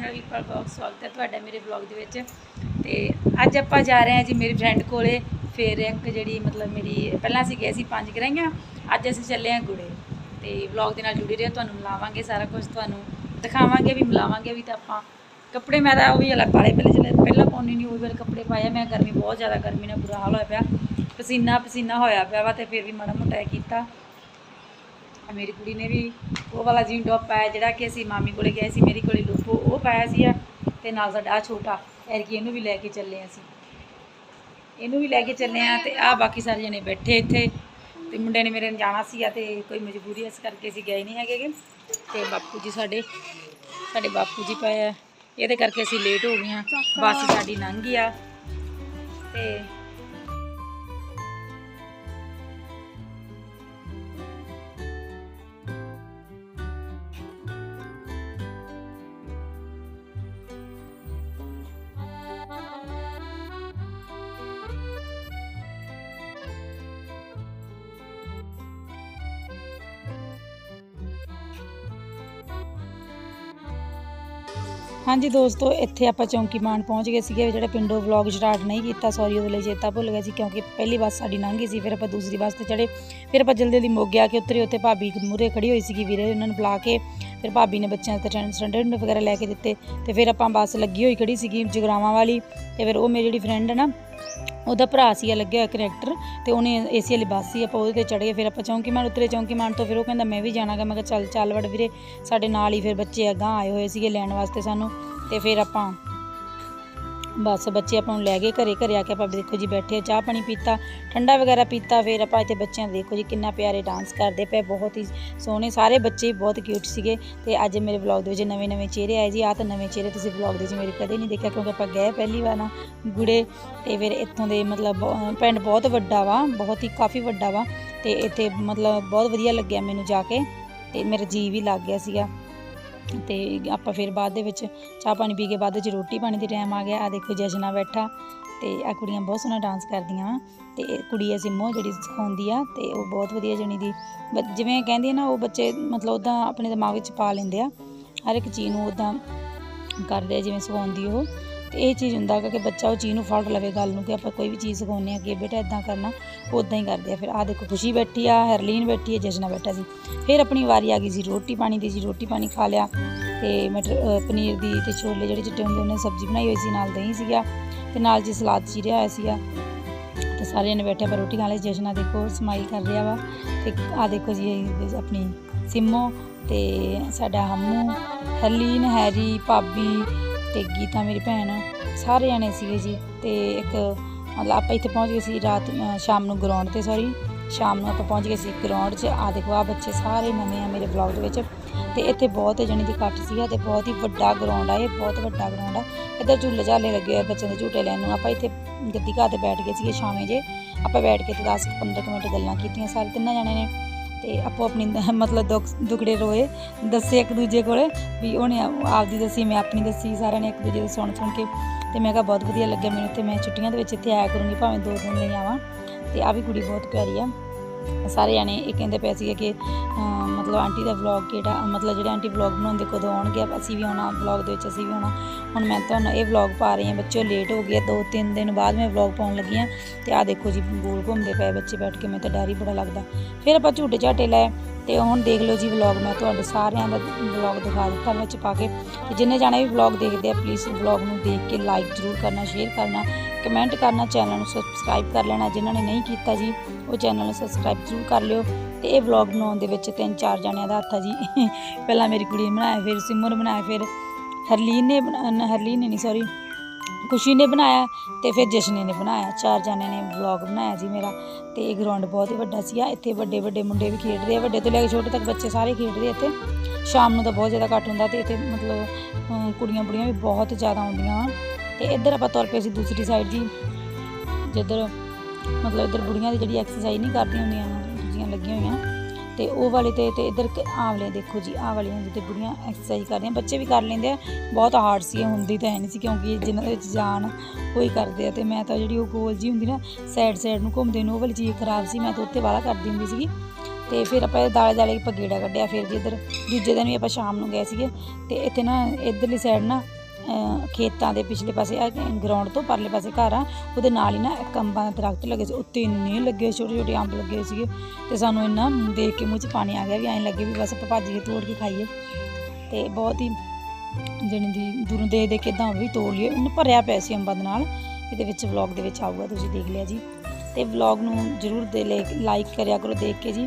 Channel ਵੀਪਰ vlog ਸਵਾਗਤ ਹੈ ਤੁਹਾਡਾ ਮੇਰੇ ਵਲੌਗ ਦੇ ਵਿੱਚ। ਤੇ ਅੱਜ ਆਪਾਂ ਜਾ ਰਹੇ ਹਾਂ ਜੀ ਮੇਰੀ ਫਰੈਂਡ ਕੋਲੇ, ਫਿਰ ਇੱਕ ਜਿਹੜੀ ਮਤਲਬ ਮੇਰੀ, ਪਹਿਲਾਂ ਅਸੀਂ ਗਏ ਸੀ ਪੰਜ ਗਰਾਈਆਂ, ਅੱਜ ਅਸੀਂ ਚੱਲੇ ਹਾਂ ਗੁੜੇ। ਤੇ ਵਲੌਗ ਦੇ ਨਾਲ ਜੁੜੀ ਰਹੋ, ਤੁਹਾਨੂੰ ਮਿਲਾਵਾਂਗੇ ਸਾਰਾ ਕੁਝ, ਤੁਹਾਨੂੰ ਦਿਖਾਵਾਂਗੇ, ਵੀ ਮਿਲਾਵਾਂਗੇ ਵੀ ਤਾਂ ਆਪਾਂ ਕੱਪੜੇ, ਮੈਂ ਤਾਂ ਉਹ ਵੀ ਅਲੱਗ ਵਾਲੇ ਪਹਿਲੇ ਜਿਹੜੇ ਪਹਿਲਾਂ ਪਾਉਣੀ ਨਹੀਂ ਉਹ ਵਾਲੇ ਕੱਪੜੇ ਪਾਏ ਮੈਂ ਗਰਮੀ ਬਹੁਤ ਜ਼ਿਆਦਾ, ਗਰਮੀ ਨਾਲ ਬੁਰਾ ਹਾਲ ਹੋਇਆ ਪਿਆ। ਪਸੀਨਾ ਪਸੀਨਾ ਹੋਇਆ ਪਿਆ ਵਾ ਤੇ ਫਿਰ ਵੀ ਮਾੜਾ ਮੋਟਾ ਇਹ ਕੀਤਾ। ਮੇਰੀ ਕੁੜੀ ਨੇ ਵੀ ਉਹ ਵਾਲਾ ਜੀਨ ਟੌਪ ਪਾਇਆ, ਜਿਹੜਾ ਕਿ ਅਸੀਂ ਮਾਮੀ ਕੋਲੇ ਗਏ ਸੀ, ਮੇਰੀ ਕੋਲੇ ਲੂਪੋ ਉਹ ਪਾਇਆ ਸੀ ਆ, ਤੇ ਨਾਲ ਸਾਡਾ ਆਹ ਛੋਟਾ ਐਰਕੀ, ਇਹਨੂੰ ਵੀ ਲੈ ਕੇ ਚੱਲੇ ਅਸੀਂ। ਇਹਨੂੰ ਵੀ ਲੈ ਕੇ ਚੱਲੇ ਆ ਤੇ ਆ ਬਾਕੀ ਸਾਰੇ ਜਣੇ ਬੈਠੇ ਇੱਥੇ, ਤੇ ਮੁੰਡੇ ਨੇ ਮੇਰੇ ਨੇ ਜਾਣਾ ਸੀ ਆ ਤੇ ਕੋਈ ਮਜਬੂਰੀ ਇਸ ਕਰਕੇ ਅਸੀਂ ਗਏ ਨਹੀਂ ਹੈਗੇ ਗੇ। ਤੇ ਬਾਪੂ ਜੀ ਸਾਡੇ ਸਾਡੇ ਬਾਪੂ ਜੀ ਪਏ ਆ। ਇਹਦੇ ਕਰਕੇ ਅਸੀਂ ਲੇਟ ਹੋ ਗਏ ਆ। ਬੱਸ ਸਾਡੀ ਲੰਘ ਗਈ ਆ। ਤੇ ਹਾਂਜੀ ਦੋਸਤੋ, ਇੱਥੇ ਆਪਾਂ ਚੌਂਕੀ ਮਾਨ ਪਹੁੰਚ ਗਏ ਸੀਗੇ। ਜਿਹੜਾ ਪਿੰਡੋਂ ਵਲੌਗ ਸਟਾਰਟ ਨਹੀਂ ਕੀਤਾ ਸੌਰੀ ਉਹਦੇ ਲਈ ਚੇਤਾ ਭੁੱਲ ਗਿਆ ਸੀ ਕਿਉਂਕਿ ਪਹਿਲੀ ਬੱਸ ਸਾਡੀ ਲੰਘ ਗਈ ਸੀ, ਫਿਰ ਆਪਾਂ ਦੂਸਰੀ ਬੱਸ ਤੇ ਚੜੇ ਫਿਰ ਆਪਾਂ ਜਲਦੀ ਜਲਦੀ ਮੁੱਕ ਗਿਆ ਕਿ ਉੱਤਰੇ ਉੱਤੇ ਭਾਬੀ ਮੂਰੇ ਖੜੀ ਹੋਈ ਸੀਗੀ ਵੀਰੇ, ਉਹਨਾਂ ਨੂੰ ਬੁਲਾ ਕੇ। ਫਿਰ ਭਾਬੀ ਨੇ ਬੱਚਿਆਂ ਤੇ ਸਟੈਂਡਰਡ ਵਗੈਰਾ ਲੈ ਕੇ ਦਿੱਤੇ। ਤੇ ਫਿਰ ਆਪਾਂ ਬੱਸ ਲੱਗੀ ਹੋਈ ਖੜੀ ਸੀਗੀ ਜਗਰਾਵਾਂ ਵਾਲੀ। ਤੇ ਫਿਰ ਉਹ ਮੇਰੀ ਜਿਹੜੀ ਫਰੈਂਡ ਹੈ ਨਾ ਉਹਦਾ ਭਰਾ ਸੀ ਲੱਗਿਆ ਹੋਇਆ ਕਰੈਕਟਰ ਤੇ ਉਹਨੇ ਏਸੀ ਵਾਲੀ ਬੱਸ ਸੀ, ਆਪਾਂ ਉਹਦੇ ਤੇ ਚੜ੍ਹ ਗਏ ਫਿਰ ਆਪਾਂ ਚੌਂਕੀ ਮਾਨ ਉਤਰੇ ਚੌਂਕੀ ਮਾਨ ਤੋਂ ਫਿਰ ਉਹ ਕਹਿੰਦਾ, ਮੈਂ ਵੀ ਜਾਣਾਗਾ ਮੈਂ ਕਿਹਾ, ਚੱਲ ਚੱਲ ਵੜ ਵੀਰੇ, ਸਾਡੇ ਨਾਲ ਹੀ ਫਿਰ ਬੱਚੇ ਅਗਾਂਹ ਆਏ ਹੋਏ ਸੀਗੇ ਲੈਣ ਵਾਸਤੇ ਸਾਨੂੰ ਤੇ ਫਿਰ ਆਪਾਂ ਬਸ ਬੱਚੇ ਆਪਾਂ ਨੂੰ ਲੈ ਗਏ ਘਰੇ ਘਰੇ ਆ ਕੇ ਆਪਾਂ ਦੇਖੋ ਜੀ ਬੈਠੇ ਚਾਹ ਪਾਣੀ ਪੀਤਾ, ਠੰਡਾ ਵਗੈਰਾ ਪੀਤਾ, ਫਿਰ ਆਪਾਂ ਇੱਥੇ ਬੱਚਿਆਂ ਦੇ ਦੇਖੋ ਜੀ ਕਿੰਨਾ ਪਿਆਰੇ ਡਾਂਸ ਕਰਦੇ ਪਏ, ਬਹੁਤ ਹੀ ਸੋਹਣੇ, ਸਾਰੇ ਬੱਚੇ ਬਹੁਤ ਕਿਊਟ ਸੀਗੇ ਤੇ ਅੱਜ ਮੇਰੇ ਵਲੌਗ ਦੇ ਵਿੱਚ ਨਵੇਂ ਨਵੇਂ ਚਿਹਰੇ ਆਏ ਜੀ ਆ ਤਾਂ ਨਵੇਂ ਚਿਹਰੇ ਤੁਸੀਂ ਵਲੌਗ ਦੇ ਵਿੱਚ ਮੇਰੇ ਕਦੇ ਨਹੀਂ ਦੇਖਿਆ ਕਿਉਂਕਿ ਆਪਾਂ ਗਏ ਪਹਿਲੀ ਵਾਰ ਨਾ ਗੁੜੇ ਤੇ ਫਿਰ ਇੱਥੋਂ ਦੇ ਮਤਲਬ ਬਹੁ- ਪਿੰਡ ਬਹੁਤ ਵੱਡਾ ਵਾ, ਬਹੁਤ ਹੀ ਕਾਫੀ ਵੱਡਾ ਵਾ ਤੇ ਇੱਥੇ ਮਤਲਬ ਬਹੁਤ ਵਧੀਆ ਲੱਗਿਆ ਮੈਨੂੰ ਜਾ ਕੇ ਤੇ ਮੇਰਾ ਜੀ ਵੀ ਲੱਗ ਗਿਆ ਸੀਗਾ। ਤੇ ਆਪਾਂ ਫਿਰ ਬਾਅਦ ਦੇ ਵਿੱਚ ਚਾਹ ਪਾਣੀ ਪੀ ਕੇ ਬਾਅਦ ਵਿੱਚ ਰੋਟੀ ਪਾਣੀ ਦੇ ਟਾਈਮ ਆ ਗਿਆ। ਆ ਦੇਖੋ ਜਸ਼ਨਾ ਬੈਠਾ ਤੇ ਆ ਕੁੜੀਆਂ ਬਹੁਤ ਸੋਹਣਾ ਡਾਂਸ ਕਰਦੀਆਂ। ਵਾ ਤੇ ਕੁੜੀ ਐ ਸਿੰਮੋ ਜਿਹੜੀ ਸਿਖਾਉਂਦੀ ਆ ਤੇ ਉਹ ਬਹੁਤ ਵਧੀਆ ਜਣੀ ਦੀ ਬ- ਜਿਵੇਂ ਕਹਿੰਦੀ ਆ ਨਾ ਉਹ ਬੱਚੇ ਮਤਲਬ ਉਦਾਂ ਆਪਣੇ ਦਿਮਾਗ ਵਿੱਚ ਪਾ ਲੈਂਦੇ ਆ। ਹਰ ਇੱਕ ਚੀਜ਼ ਨੂੰ ਉਦਾਂ ਕਰਦੇ ਆ, ਜਿਵੇਂ ਸਿਖਾਉਂਦੀ ਉਹ। ਤੇ ਇਹ ਚੀਜ਼ ਹੁੰਦਾ ਗਾ ਕਿ ਬੱਚਾ ਉਹ ਚੀਜ਼ ਨੂੰ ਫੜ ਲਵੇ ਗੱਲ ਨੂੰ ਕਿ ਆਪਾਂ ਕੋਈ ਵੀ ਚੀਜ਼ ਸਿਖਾਉਂਦੇ ਆ ਕਿ ਬੇਟਾ ਇਦਾਂ ਕਰਨਾ ਉਦਾਂ ਹੀ ਕਰਦੇ ਆ। ਫਿਰ ਆ ਦੇਖੋ, ਖੁਸ਼ੀ ਬੈਠੀ ਆ, ਹਰਲੀਨ ਬੈਠੀ ਹੈ ਜਸ਼ਨਾ ਬੈਠਾ ਸੀ। ਫਿਰ ਆਪਣੀ ਵਾਰੀ ਆ ਗਈ ਸੀ, ਰੋਟੀ ਪਾਣੀ ਦੀ ਜੀ ਰੋਟੀ ਪਾਣੀ ਖਾ ਲਿਆ ਤੇ ਮਟਰ ਪਨੀਰ ਦੀ ਤੇ ਛੋਲੇ ਜਿਹੜੇ ਚਿੱਟੇ ਹੁੰਦੇ, ਉਹਨੇ ਸਬਜ਼ੀ ਬਣਾਈ ਹੋਈ ਸੀ, ਨਾਲ ਦਹੀਂ ਸੀਗਾ ਤੇ ਨਾਲ ਜੀ ਸਲਾਦ ਚੀਰਿਆ ਹੋਇਆ ਸੀਗਾ। ਤੇ ਸਾਰੇ ਨੇ ਬੈਠੇ ਪਰ ਰੋਟੀ ਖਾਣ ਲਈ। ਜਸ਼ਨਾ ਦੇਖੋ ਸਮਾਈਲ ਕਰ ਰਿਹਾ ਵਾ ਤੇ ਆ ਦੇਖੋ ਜੀ ਆਪਣੀ ਸਿੰਮੋ ਤੇ ਸਾਡਾ ਹਮੂ, ਹਰਲੀਨ, ਹੈਰੀ, ਭਾਬੀ ਤੇ ਗੀਤਾ ਮੇਰੀ ਭੈਣ ਸਾਰੇ ਜਣੇ ਸੀਗੇ ਜੀ ਤੇ ਇੱਕ ਮਤਲਬ ਆਪਾਂ ਇੱਥੇ ਪਹੁੰਚ ਗਏ ਸੀ ਰਾਤ ਸ਼ਾਮ ਨੂੰ ਗਰਾਊਂਡ ਤੇ ਸੌਰੀ ਸ਼ਾਮ ਨੂੰ ਆਪਾਂ ਪਹੁੰਚ ਗਏ ਸੀ ਗਰਾਊਂਡ 'ਚ। ਆ ਦੇਖੋ ਆ ਬੱਚੇ ਸਾਰੇ ਨਵੇਂ ਆ ਮੇਰੇ ਵਲੌਗ ਦੇ ਵਿੱਚ। ਤੇ ਇੱਥੇ ਬਹੁਤ ਜਣੇ ਦੀ ਇਕੱਠ ਸੀਗਾ ਤੇ ਬਹੁਤ ਹੀ ਵੱਡਾ ਗਰਾਊਂਡ ਆ ਇਹ, ਬਹੁਤ ਵੱਡਾ ਗਰਾਊਂਡ ਆ। ਇੱਧਰ ਝੂਲੇ ਝਾਲੇ ਲੱਗੇ ਹੋਏ ਬੱਚਿਆਂ ਦੇ ਝੂਟੇ ਲੈਣ ਨੂੰ। ਆਪਾਂ ਇੱਥੇ ਗੱਦੀ ਘਾਹ ਤੇ ਬੈਠ ਗਏ ਸੀਗੇ ਸ਼ਾਮੇ ਜੇ। ਆਪਾਂ ਬੈਠ ਕੇ ਤੇ 10 15 ਕੁ ਮਿੰਟ ਗੱਲਾਂ ਕੀਤੀਆਂ ਸਾਰੇ ਤਿੰਨਾਂ ਜਣੇ ਨੇ। ਤੇ ਆਪੋ ਆਪਣੀ ਮਤਲਬ ਦੁੱਖ, ਦੁਖੜੇ ਰੋਏ, ਦੱਸੇ ਇੱਕ ਦੂਜੇ ਕੋਲੇ ਵੀ ਉਹਨੇ ਆਪ- ਆਪਦੀ ਦੱਸੀ, ਮੈਂ ਆਪਣੀ ਦੱਸੀ, ਸਾਰਿਆਂ ਨੇ ਇੱਕ ਦੂਜੇ ਦੀ ਸੁਣ ਸੁਣ ਕੇ। ਤੇ ਮੈਂ ਕਿਹਾ ਬਹੁਤ ਵਧੀਆ ਲੱਗਿਆ ਮੈਨੂੰ ਤੇ ਮੈਂ ਛੁੱਟੀਆਂ ਦੇ ਵਿੱਚ ਇੱਥੇ ਆਇਆ ਕਰੂੰਗੀ, ਭਾਵੇਂ ਦੋ ਦਿਨ ਲਈ ਆਵਾਂ। ਤੇ ਆ ਵੀ ਕੁੜੀ ਬਹੁਤ ਪਿਆਰੀ ਆ। ਸਾਰੇ ਜਾਣੇ ਇਹ ਕਹਿੰਦੇ ਪਏ ਸੀਗੇ ਕਿ ਮਤਲਬ ਆਂਟੀ ਦਾ ਵਲੌਗ ਕਿਹੜਾ, ਮਤਲਬ ਜਿਹੜੇ ਆਂਟੀ ਵਲੌਗ ਬਣਾਉਂਦੇ ਕਦੋਂ ਆਉਣਗੇ ਅਸੀਂ ਵੀ ਆਉਣਾ ਵਲੌਗ ਦੇ ਵਿੱਚ ਅਸੀਂ ਵੀ ਆਉਣਾ। ਹੁਣ ਮੈਂ ਤੁਹਾਨੂੰ ਇਹ ਵਲੌਗ ਪਾ ਰਹੀ ਹਾਂ, ਬੱਚੇ ਲੇਟ ਹੋ ਗਏ ਦੋ ਤਿੰਨ ਦਿਨ ਬਾਅਦ ਮੈਂ ਵਲੌਗ ਪਾਉਣ ਲੱਗੀ ਹਾਂ। ਤੇ ਆ ਦੇਖੋ ਜੀ, ਗੋਲ ਘੁੰਮਦੇ ਪਏ ਬੱਚੇ ਬੈਠ ਕੇ ਮੈਂ ਤਾਂ ਡਰ ਹੀ ਬੜਾ ਲੱਗਦਾ। ਫਿਰ ਆਪਾਂ ਝੂਟੇ ਝਾਟੇ ਲਏ। ਤੇ ਹੁਣ ਦੇਖ ਲਓ ਜੀ ਵਲੌਗ ਮੈਂ ਤੁਹਾਡੇ ਸਾਰਿਆਂ ਦਾ ਵਲੌਗ ਦਿਖਾ ਦਿੱਤਾ ਵਿੱਚ ਪਾ ਕੇ। ਤੇ ਜਿੰਨੇ ਜਾਣੇ ਵੀ ਵਲੌਗ ਦੇਖਦੇ ਆ ਪਲੀਜ਼ ਵਲੌਗ ਨੂੰ ਦੇਖ ਕੇ ਲਾਈਕ ਜ਼ਰੂਰ ਕਰਨਾ ਸ਼ੇਅਰ ਕਰਨਾ ਕਮੈਂਟ ਕਰਨਾ ਚੈਨਲ ਨੂੰ ਸਬਸਕ੍ਰਾਈਬ ਕਰ ਲੈਣਾ, ਜਿਨ੍ਹਾਂ ਨੇ ਨਹੀਂ ਕੀਤਾ ਜੀ, ਉਹ ਚੈਨਲ ਨੂੰ ਸਬਸਕ੍ਰਾਈਬ ਜ਼ਰੂਰ ਕਰ ਲਿਓ। ਤੇ ਇਹ ਵਲੌਗ ਬਣਾਉਣ ਦੇ ਵਿੱਚ ਤਿੰਨ ਚਾਰ ਜਣਿਆਂ ਦਾ ਹੱਥ ਆ ਜੀ। ਪਹਿਲਾਂ ਮੇਰੀ ਕੁੜੀ ਨੇ ਬਣਾਇਆ, ਫਿਰ ਸਿਮਰ ਬਣਾਇਆ, ਫਿਰ ਹਰਲੀਨ ਨੇ ਬਣਾ- ਹਰਲੀਨ ਨੇ ਨਹੀਂ ਸੌਰੀ ਖੁਸ਼ੀ ਨੇ ਬਣਾਇਆ ਤੇ ਫਿਰ ਜਸ਼ਨੇ ਨੇ ਬਣਾਇਆ। ਚਾਰ ਜਣਿਆਂ ਨੇ ਵਲੌਗ ਬਣਾਇਆ ਜੀ ਮੇਰਾ ਤੇ ਇਹ ਗਰਾਊਂਡ ਬਹੁਤ ਹੀ ਵੱਡਾ ਸੀਗਾ। ਇੱਥੇ ਵੱਡੇ ਵੱਡੇ ਮੁੰਡੇ ਵੀ ਖੇਡਦੇ ਆ। ਵੱਡੇ ਤੋਂ ਲੈ ਕੇ ਛੋਟੇ ਤੱਕ ਬੱਚੇ ਸਾਰੇ ਖੇਡਦੇ ਇੱਥੇ। ਸ਼ਾਮ ਨੂੰ ਤਾਂ ਬਹੁਤ ਜ਼ਿਆਦਾ ਘੱਟ ਹੁੰਦਾ ਤੇ ਇੱਥੇ ਮਤਲਬ ਕੁੜੀਆਂ ਬੁੜੀਆਂ ਵੀ ਬਹੁਤ ਜ਼ਿਆਦਾ ਆਉਂਦੀਆਂ ਵਾ। ਤੇ ਇੱਧਰ ਆਪਾਂ ਤੁਰ ਪਏ ਸੀ ਦੂਸਰੀ ਸਾਈਡ ਜੀ। ਜਿੱਧਰ ਮਤਲਬ ਇੱਧਰ ਬੁੜੀਆਂ ਦੀ ਜਿਹੜੀ ਐਕਸਰਸਾਈਜ਼ ਨਹੀਂ ਕਰਦੀਆਂ ਹੁੰਦੀਆਂ, ਦੂਜੀਆਂ ਲੱਗੀਆਂ ਹੋਈਆਂ। ਤੇ ਉਹ ਵਾਲੇ ਤੇ ਤੇ ਇੱਧਰ ਕ- ਦੇਖੋ ਜੀ, ਆਹ ਵਾਲੀਆਂ ਜਿੱਤੇ ਬੁੜੀਆਂ ਐਕਸਰਸਾਈਜ਼ ਕਰਦੀਆਂ ਬੱਚੇ ਵੀ ਕਰ ਲੈਂਦੇ ਆ, ਬਹੁਤ ਹਾਰਡ ਸੀ ਹੁੰਦੀ ਤਾਂ ਹੈ ਨਹੀਂ ਸੀ ਕਿਉਂਕਿ ਜਿਨ੍ਹਾਂ ਦੇ ਵਿੱਚ ਜਾਨ ਉਹੀ ਕਰਦੇ ਆ ਤੇ ਮੈਂ ਤਾਂ ਜਿਹੜੀ ਉਹ ਗੋਲ ਜੀ ਹੁੰਦੀ ਨਾ ਸਾਈਡ ਸਾਈਡ ਨੂੰ ਘੁੰਮਦੇ ਨੂੰ, ਉਹ ਵਾਲੀ ਚੀਜ਼ ਖਰਾਬ ਸੀ, ਮੈਂ ਤਾਂ ਉੱਤੇ ਵਾਲਾ ਕਰਦੀ ਹੁੰਦੀ ਸੀਗੀ। ਤੇ ਫਿਰ ਆਪਾਂ ਦਾਲੇ ਦਾਲੇ ਆਪਾਂ ਗੇੜਾ ਕੱਢਿਆ, ਫਿਰ ਜੀ ਇੱਧਰ ਦੂਜੇ ਦਿਨ ਵੀ ਆਪਾਂ ਸ਼ਾਮ ਨੂੰ ਗਏ ਸੀਗੇ ਤੇ ਇੱਥੇ ਨਾ ਇੱਧਰਲੀ ਸਾਈਡ ਨਾ ਖੇਤਾਂ ਦੇ ਪਿਛਲੇ ਪਾਸੇ ਗਰਾਊਂਡ ਤੋਂ ਪਰਲੇ ਪਾਸੇ ਘਰ ਆ। ਉਹਦੇ ਨਾਲ ਹੀ ਨਾ ਇੱਕ ਅੰਬਾਂ ਦੇ ਦਰਖਤ ਲੱਗੇ ਸੀ। ਉੱਤੇ ਇੰਨੇ ਲੱਗੇ ਛੋਟੇ ਛੋਟੇ ਅੰਬ ਲੱਗੇ ਹੋਏ ਸੀਗੇ। ਤੇ ਸਾਨੂੰ ਇੰਨਾ ਦੇਖ ਕੇ ਮੂੰਹ 'ਚ ਪਾਣੀ ਆ ਗਿਆ ਵੀ ਐਂ ਲੱਗੇ ਵੀ ਬਸ ਆਪਾਂ ਭੱਜ ਕੇ ਤੋੜ ਕੇ ਖਾਈਏ। ਤੇ ਬਹੁਤ ਹੀ ਜਣੀ ਦੀ ਦੂਰੋਂ ਦੇ ਦੇ ਕੇ ਇਦਾਂ ਵੀ ਤੋੜ ਲਿਓ ਇਹਨੂੰ ਭਰਿਆ ਪਿਆ ਸੀ ਅੰਬਾਂ ਦੇ ਨਾਲ। ਇਹਦੇ ਵਿੱਚ ਵਲੌਗ ਦੇ ਵਿੱਚ ਆਊਗਾ, ਤੁਸੀਂ ਦੇਖ ਲਿਆ ਜੀ। ਤੇ ਵਲੌਗ ਨੂੰ ਜਰੂਰ ਦੇ ਲਾਈਕ ਕਰਿਆ ਕਰੋ ਦੇਖ ਕੇ ਜੀ।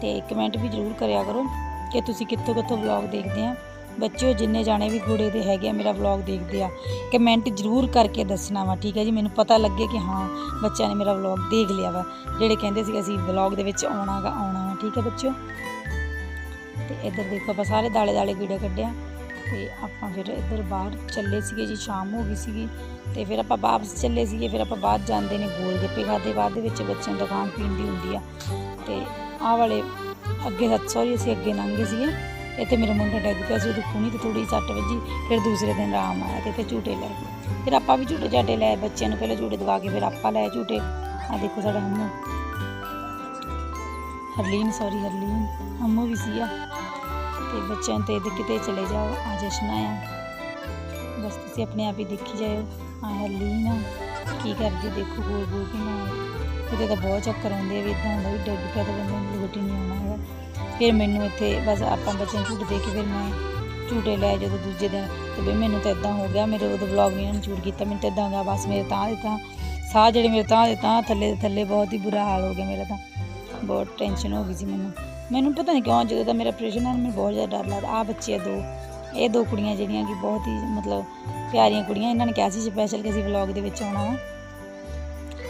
ਤੇ ਕਮੈਂਟ ਵੀ ਜਰੂਰ ਕਰਿਆ ਕਰੋ ਕਿ ਤੁਸੀਂ ਕਿੱਥੋਂ ਕਿੱਥੋਂ ਵਲੌਗ ਦੇਖਦੇ ਆ। ਬੱਚਿਓ ਜਿੰਨੇ ਜਾਣੇ ਵੀ ਗੁੜੇ ਦੇ ਹੈਗੇ ਆ, ਮੇਰਾ ਵਲੌਗ ਦੇਖਦੇ ਆ ਕਮੈਂਟ ਜਰੂਰ ਕਰਕੇ ਦੱਸਣਾ ਵਾ, ਠੀਕ ਹੈ ਜੀ? ਮੈਨੂੰ ਪਤਾ ਲੱਗੇ ਕਿ ਹਾਂ, ਬੱਚਿਆਂ ਨੇ ਮੇਰਾ ਵਲੌਗ ਦੇਖ ਲਿਆ ਵਾ। ਜਿਹੜੇ ਕਹਿੰਦੇ ਸੀ ਅਸੀਂ ਵਲੌਗ ਦੇ ਵਿੱਚ ਆਉਣਾਗਾ ਆਉਣਾ ਵਾ, ਠੀਕ ਹੈ ਬੱਚਿਓ? ਤੇ ਇੱਧਰ ਦੇਖੋ, ਆਪਾਂ ਸਾਰੇ ਦਾਲੇ ਦਾਲੇ ਕੀੜੇ ਕੱਢਿਆ। ਤੇ ਆਪਾਂ ਫਿਰ ਇੱਧਰ ਬਾਹਰ ਚੱਲੇ ਸੀਗੇ ਜੀ, ਸ਼ਾਮ ਹੋ ਗਈ ਸੀਗੀ। ਤੇ ਫਿਰ ਆਪਾਂ ਵਾਪਸ ਚੱਲੇ ਸੀਗੇ, ਫਿਰ ਆਪਾਂ ਬਾਹਰ ਜਾਂਦੇ ਨੇ ਗੋਲ ਗੱਪੇ ਖਾਦੇ ਬਾਅਦ ਦੇ ਵਿੱਚ ਬੱਚਿਆਂ ਨੂੰ ਦੁਕਾਨ ਪੀਣ ਦੀ ਹੁੰਦੀ ਆ। ਤੇ ਆਹ ਵਾਲੇ ਅੱਗੇ ਸੌਰੀ ਅਸੀਂ ਅੱਗੇ ਲੰਘੇ ਸੀਗੇ। ਇੱਥੇ ਮੇਰਾ ਮੁੰਡਾ ਡਿੱਗ ਪਿਆ ਸੀ, ਉਹਦੀ ਖੂਨੀ ਤੇ ਥੋੜੀ ਸੱਟ ਵੱਜੀ, ਫਿਰ ਦੂਸਰੇ ਦਿਨ ਆਰਾਮ ਆਇਆ ਤੇ ਇੱਥੇ ਝੂਟੇ ਲੈ ਗਏ ਫਿਰ ਆਪਾਂ ਵੀ ਝੂਟੇ ਝਾਟੇ ਲਏ, ਬੱਚਿਆਂ ਨੂੰ ਪਹਿਲਾਂ ਝੂਟੇ ਦਵਾ ਕੇ ਫਿਰ ਆਪਾਂ ਲਏ ਝੂਟੇ। ਆ ਦੇਖੋ ਸਾਡਾ ਹੰਮੂ। ਹਰਲੀਨ ਸੌਰੀ ਹਰਲੀਨ, ਹੰਮੂ ਵੀ ਸੀ ਆ ਤੇ ਬੱਚਿਆਂ ਨੂੰ ਤੇ ਇਹਦੇ ਕਿਤੇ ਚਲੇ ਜਾਓ, ਆ ਜਸ਼ਨਾ ਆ। ਬਸ ਤੁਸੀਂ ਆਪਣੇ ਆਪ ਹੀ ਦੇਖੀ ਜਾਇਓ। ਆ ਹਰਲੀਨ ਆ। ਕੀ ਕਰਦੀ ਦੇਖੋ ਗੋਲ ਗੋਲ ਕੇ ਨਾ ਉਹਦੇ ਤਾਂ ਬਹੁਤ ਚੱਕਰ ਆਉਂਦੇ ਆ ਵੀ ਇਦਾਂ ਹੁੰਦਾ ਵੀ ਡਿੱਗ ਪਿਆ ਤਾਂ ਬੰਦੇ ਨੂੰ ਲੁੱਟੀ ਨਹੀਂ ਆਉਣਾ। ਫਿਰ ਮੈਨੂੰ ਇੱਥੇ ਬਸ ਆਪਾਂ ਬੱਚਿਆਂ ਨੂੰ ਝੂਟੇ ਦੇ ਕੇ ਫਿਰ ਮੈਂ ਝੂਟੇ ਲੈ ਜਦੋਂ ਦੂਜੇ ਦਿਨ ਤੇ ਵੀ ਮੈਨੂੰ ਤਾਂ ਇਦਾਂ ਹੋ ਗਿਆ, ਮੇਰੇ ਉਦੋਂ ਵਲੌਗ ਨਹੀਂ ਇਹਨਾਂ ਨੇ ਝੂਟ ਕੀਤਾ, ਮੈਨੂੰ ਤਾਂ ਇਦਾਂ ਹੋ ਗਿਆ ਬਸ ਮੇਰੇ ਤਾਂ ਦਿੱਤਾ, ਸਾਹ ਜਿਹੜੇ ਮੇਰੇ ਤਾਂ ਦਿੱਤਾ, ਥੱਲੇ ਦੇ ਥੱਲੇ ਬਹੁਤ ਹੀ ਬੁਰਾ ਹਾਲ ਹੋ ਗਿਆ ਮੇਰਾ ਤਾਂ, ਬਹੁਤ ਟੈਨਸ਼ਨ ਹੋ ਗਈ ਸੀ ਮੈਨੂੰ। ਮੈਨੂੰ ਪਤਾ ਨਹੀਂ ਕਿਉਂ ਜਦੋਂ ਦਾ ਮੇਰਾ ਆਪਰੇਸ਼ਨ ਹੈ ਮੈਨੂੰ ਬਹੁਤ ਜ਼ਿਆਦਾ ਡਰ ਲੱਗਦਾ ਆ ਬੱਚੇ ਆ ਦੋ, ਇਹ ਦੋ ਕੁੜੀਆਂ ਜਿਹੜੀਆਂ ਕਿ ਬਹੁਤ ਹੀ ਮਤਲਬ ਪਿਆਰੀਆਂ ਕੁੜੀਆਂ, ਇਹਨਾਂ ਨੇ ਕਿਹਾ ਸੀ ਸਪੈਸ਼ਲ ਕਿ ਅਸੀਂ ਵਲੌਗ ਦੇ ਵਿੱਚ ਆਉਣਾ ਵਾ,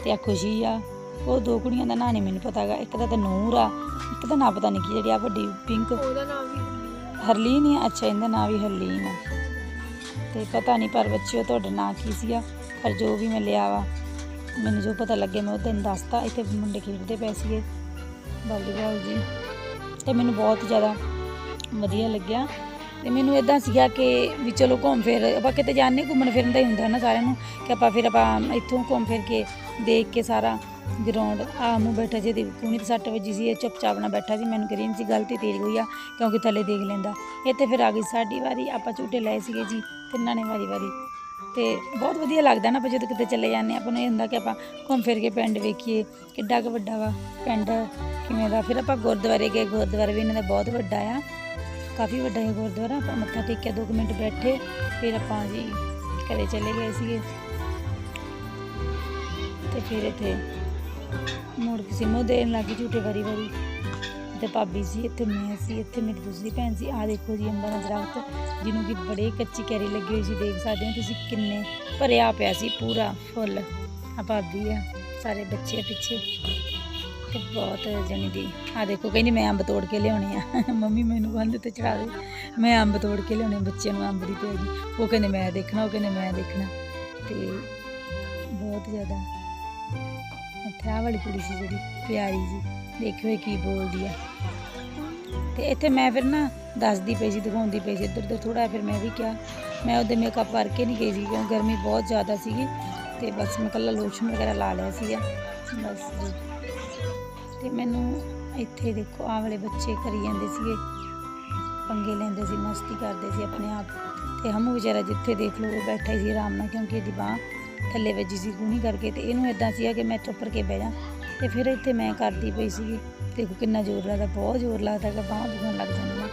ਤੇ ਆ ਖੁਸ਼ੀ ਆ। ਉਹ ਦੋ ਕੁੜੀਆਂ ਦਾ ਨਾਂ ਨਹੀਂ ਮੈਨੂੰ ਪਤਾ ਹੈਗਾ। ਇੱਕ ਦਾ ਤਾਂ ਨੂਰ ਆ ਇੱਕ ਦਾ ਨਾਂ ਪਤਾ ਨਹੀਂ ਕੀ ਜਿਹੜੀ ਆ ਵੱਡੀ ਪਿੰਕ। ਉਹਦਾ ਨਾਮ ਵੀ ਹਰਲੀਨ ਹੀ ਆ? ਅੱਛਾ ਇਹਦਾ ਨਾਂ ਵੀ ਹਰਲੀਨ ਆ। ਤੇ ਪਤਾ ਨਹੀਂ ਪਰ ਬੱਚਿਓ ਤੁਹਾਡਾ ਨਾਂ ਕੀ ਸੀਗਾ? ਪਰ ਜੋ ਵੀ ਮੈਂ ਲਿਆ ਵਾ ਮੈਨੂੰ ਜੋ ਪਤਾ ਲੱਗਿਆ ਮੈਂ ਉਹ ਦਿਨ ਦੱਸਤਾ। ਇੱਥੇ ਮੁੰਡੇ ਖੇਡਦੇ ਪਏ ਸੀਗੇ ਵਾਲੀਬਾਲ ਜੀ। ਤੇ ਮੈਨੂੰ ਬਹੁਤ ਜ਼ਿਆਦਾ ਵਧੀਆ ਲੱਗਿਆ। ਤੇ ਮੈਨੂੰ ਇਦਾਂ ਸੀਗਾ ਕਿ ਵੀ ਚਲੋ ਘੁੰਮ ਫਿਰ ਆਪਾਂ ਕਿਤੇ ਜਾਂਦੇ ਘੁੰਮਣ ਫਿਰਨ ਦਾ ਹੀ ਹੁੰਦਾ ਨਾ ਸਾਰਿਆਂ ਨੂੰ ਕਿ ਆਪਾਂ ਫਿਰ ਆਪਾਂ ਇੱਥੋਂ ਘੁੰਮ ਫਿਰ ਕੇ ਦੇਖ ਕੇ ਸਾਰਾ ਗਰਾਊਂਡ ਆ ਮੂੰਹ ਬੈਠਾ ਜੇ ਦੀ ਕੂਣੀ ਤੇ ਸੱਟ ਵੱਜੀ ਸੀ ਇਹ ਚੁੱਪਚਾਪ ਨਾਲ ਬੈਠਾ ਸੀ ਮੈਨੂੰ ਕਰੀਨ ਸੀ ਗਲਤੀ ਤੇਰੀ ਹੋਈ ਆ ਕਿਉਂਕਿ ਥੱਲੇ ਦੇਖ ਲੈਂਦਾ। ਇੱਥੇ ਫਿਰ ਆ ਗਈ ਸਾਡੀ ਵਾਰੀ ਆਪਾਂ ਝੂਟੇ ਲਏ ਸੀਗੇ ਜੀ ਤਿੰਨਾਂ ਨੇ ਵਾਰੀ ਵਾਰੀ। ਤੇ ਬਹੁਤ ਵਧੀਆ ਲੱਗਦਾ ਨਾ ਆਪਾਂ ਜਦੋਂ ਕਿਤੇ ਚਲੇ ਜਾਂਦੇ ਹਾਂ, ਆਪਾਂ ਨੂੰ ਇਹ ਹੁੰਦਾ ਕਿ ਆਪਾਂ ਘੁੰਮ ਫਿਰ ਕੇ ਪਿੰਡ ਵੇਖੀਏ ਕਿੱਡਾ ਕੁ ਵੱਡਾ ਵਾ ਪਿੰਡ ਕਿਵੇਂ ਦਾ। ਫਿਰ ਆਪਾਂ ਗੁਰਦੁਆਰੇ ਗਏ ਗੁਰਦੁਆਰਾ ਵੀ ਇਹਨਾਂ ਦਾ ਬਹੁਤ ਵੱਡਾ ਆ। ਕਾਫੀ ਵੱਡਾ ਹੈ ਗੁਰਦੁਆਰਾ, ਆਪਾਂ ਮੱਥਾ ਟੇਕਿਆ 2 ਮਿੰਟ ਬੈਠੇ, ਫਿਰ ਆਪਾਂ ਜੀ ਘਰੇ ਚਲੇ ਗਏ ਸੀਗੇ। ਤੇ ਫਿਰ ਇੱਥੇ ਮੁੜ ਕੇ ਸਿਮੋ ਦੇਣ ਲੱਗੀ ਝੂਟੇ ਵਾਰੀ ਵਾਰੀ। ਤੇ ਭਾਬੀ ਸੀ ਇੱਥੇ ਮੈਂ ਸੀ, ਇੱਥੇ ਮੇਰੀ ਦੂਸਰੀ ਭੈਣ ਸੀ। ਆ ਦੇਖੋ ਜੀ ਅੰਬਾਂ ਦਾ ਦਰਖਤ, ਜਿਹਨੂੰ ਕਿ ਬੜੇ ਕੱਚੀ ਕੈਰੀ ਲੱਗੀ ਹੋਈ ਸੀ, ਦੇਖ ਸਕਦੇ ਹੋ ਤੁਸੀਂ ਕਿੰਨੇ ਭਰਿਆ ਪਿਆ ਸੀ ਪੂਰਾ ਫੁੱਲ। ਆ ਭਾਬੀ ਆ, ਸਾਰੇ ਬੱਚੇ ਪਿੱਛੇ। ਬਹੁਤ ਜਣੀ ਦੀ ਆ ਦੇਖੋ, ਕਹਿੰਦੀ ਮੈਂ ਅੰਬ ਤੋੜ ਕੇ ਲਿਆਉਣੇ ਆ। ਮੰਮੀ ਮੈਨੂੰ ਬੰਦ ਤੇ ਚੜਾ ਦੇ। ਮੈਂ ਅੰਬ ਤੋੜ ਕੇ ਲਿਆਉਣੇ ਬੱਚਿਆਂ ਨੂੰ ਅੰਬ ਦੀ ਪੈ ਗਈ ਉਹ ਕਹਿੰਦੇ ਮੈਂ ਦੇਖਣਾ, ਉਹ ਕਹਿੰਦੇ ਮੈਂ ਦੇਖਣਾ। ਤੇ ਬਹੁਤ ਜ਼ਿਆਦਾ ਇੱਥੇ ਆਹ ਵਾਲੀ ਕੁੜੀ ਸੀ ਜਿਹੜੀ, ਪਿਆਰੀ ਜੀ। ਦੇਖਿਓ ਇਹ ਕੀ ਬੋਲਦੀ ਆ। ਤੇ ਇੱਥੇ ਮੈਂ ਫਿਰ ਨਾ ਦੱਸਦੀ ਪਈ ਸੀ, ਦਿਖਾਉਂਦੀ ਪਈ ਸੀ ਇੱਧਰ ਉੱਧਰ ਥੋੜਾ ਫਿਰ ਮੈਂ ਵੀ ਕਿਹਾ, ਮੈਂ ਉਹਦੇ ਮੇਕਅਪ ਕਰਕੇ ਨਹੀਂ ਗਈ ਸੀ, ਕਿਉਂ ਗਰਮੀ ਬਹੁਤ ਜ਼ਿਆਦਾ ਸੀਗੀ। ਤੇ ਬਸ ਮੈਂ ਕੱਲਾ ਲੋਸ਼ਨ ਵਗੈਰਾ ਲਾ ਲਿਆ ਸੀਗਾ। ਬਸ ਜੀ। ਤੇ ਮੈਨੂੰ ਇੱਥੇ ਦੇਖੋ ਆਹ ਵਾਲੇ ਬੱਚੇ ਕਰੀ ਜਾਂਦੇ ਸੀਗੇ। ਪੰਗੇ ਲੈਂਦੇ ਸੀ, ਮਸਤੀ ਕਰਦੇ ਸੀ ਆਪਣੇ ਆਪ। ਤੇ ਹਮੂ ਵਿਚਾਰਾ ਜਿੱਥੇ ਦੇਖ ਲਓ, ਉਹ ਬੈਠਾ ਹੀ ਸੀ ਆਰਾਮ ਨਾਲ ਕਿਉਂਕਿ ਇਹਦੀ ਬਾਹ ਥੱਲੇ ਵੱਜੀ ਸੀ ਗੂਣੀ ਕਰਕੇ ਤੇ ਇਹਨੂੰ ਇਦਾਂ ਸੀਗਾ ਕਿ ਮੈਂ ਚੁੱਪ ਕੇ ਬਹਿ ਜਾ। ਤੇ ਫਿਰ ਇੱਥੇ ਮੈਂ ਕਰਦੀ ਪਈ ਸੀਗੀ। ਦੇਖੋ ਕਿੰਨਾ ਜ਼ੋਰ ਲੱਗਦਾ, ਬਹੁਤ ਜ਼ੋਰ ਲੱਗਦਾ ਕਿ ਬਾਹਾਂ ਦੁਖਣ ਲੱਗ ਜਾਂਦੀਆਂ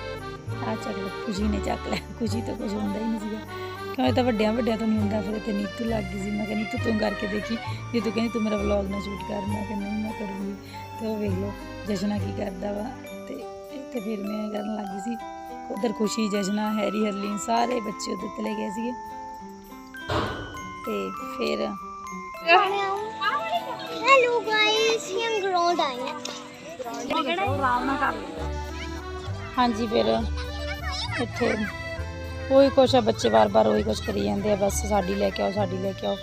ਆ। ਚੱਕ ਲਓ, ਖੁਸ਼ੀ ਨੇ ਚੱਕ ਲਿਆ। ਖੁਸ਼ੀ ਤਾਂ ਕੁਝ ਹੁੰਦਾ ਹੀ ਨਹੀਂ ਸੀਗਾ। ਕਿਉਂ ਇਹ ਤਾਂ ਵੱਡਿਆਂ ਵੱਡਿਆਂ ਤੋਂ ਨਹੀਂ ਹੁੰਦਾ ਫਿਰ ਇੱਥੇ ਨੀਤੂ ਲੱਗ ਗਈ ਸੀ। ਮੈਂ ਕਹਿੰਦੀ ਤੂੰ ਤੂੰ ਕਰਕੇ ਦੇਖੀ ਜੇ ਤੂੰ ਕਹਿੰਦੀ ਤੂੰ ਮੇਰਾ ਵਲੌਗ ਨਾ ਸ਼ੂਟ ਕਰ। ਮੈਂ ਕਹਿੰਦੀ ਨਹੀਂ ਮੈਂ ਕਰੂੰਗੀ। ਤੇ ਉਹ ਵੇਖ ਲਓ ਜਸ਼ਨਾ ਕੀ ਕਰਦਾ ਵਾ। ਤੇ ਇੱਥੇ ਫਿਰ ਮੈਂ ਕਰਨ ਲੱਗੀ ਸੀ ਉਧਰ ਖੁਸ਼ੀ ਜਸ਼ਨਾ ਹੈਰੀ ਹਰਲੀਨ ਸਾਰੇ ਬੱਚੇ ਉਧਰ ਚਲੇ ਗਏ ਸੀਗੇ। ਤੇ ਫਿਰ ਹੈਲੋ ਗਾਇਸ ਯੰਗ ਗਰਾਊਂਡ ਆਏ ਨੇ ਹਾਂਜੀ ਫਿਰ ਇੱਥੇ ਉਹੀ ਕੁਛ ਆ, ਬੱਚੇ ਵਾਰ-ਵਾਰ ਉਹੀ ਕੁਛ ਕਰੀ ਜਾਂਦੇ ਆ, ਬਸ ਸਾਡੀ ਲੈ ਕੇ ਆਓ, ਸਾਡੀ ਲੈ ਕੇ ਆਓ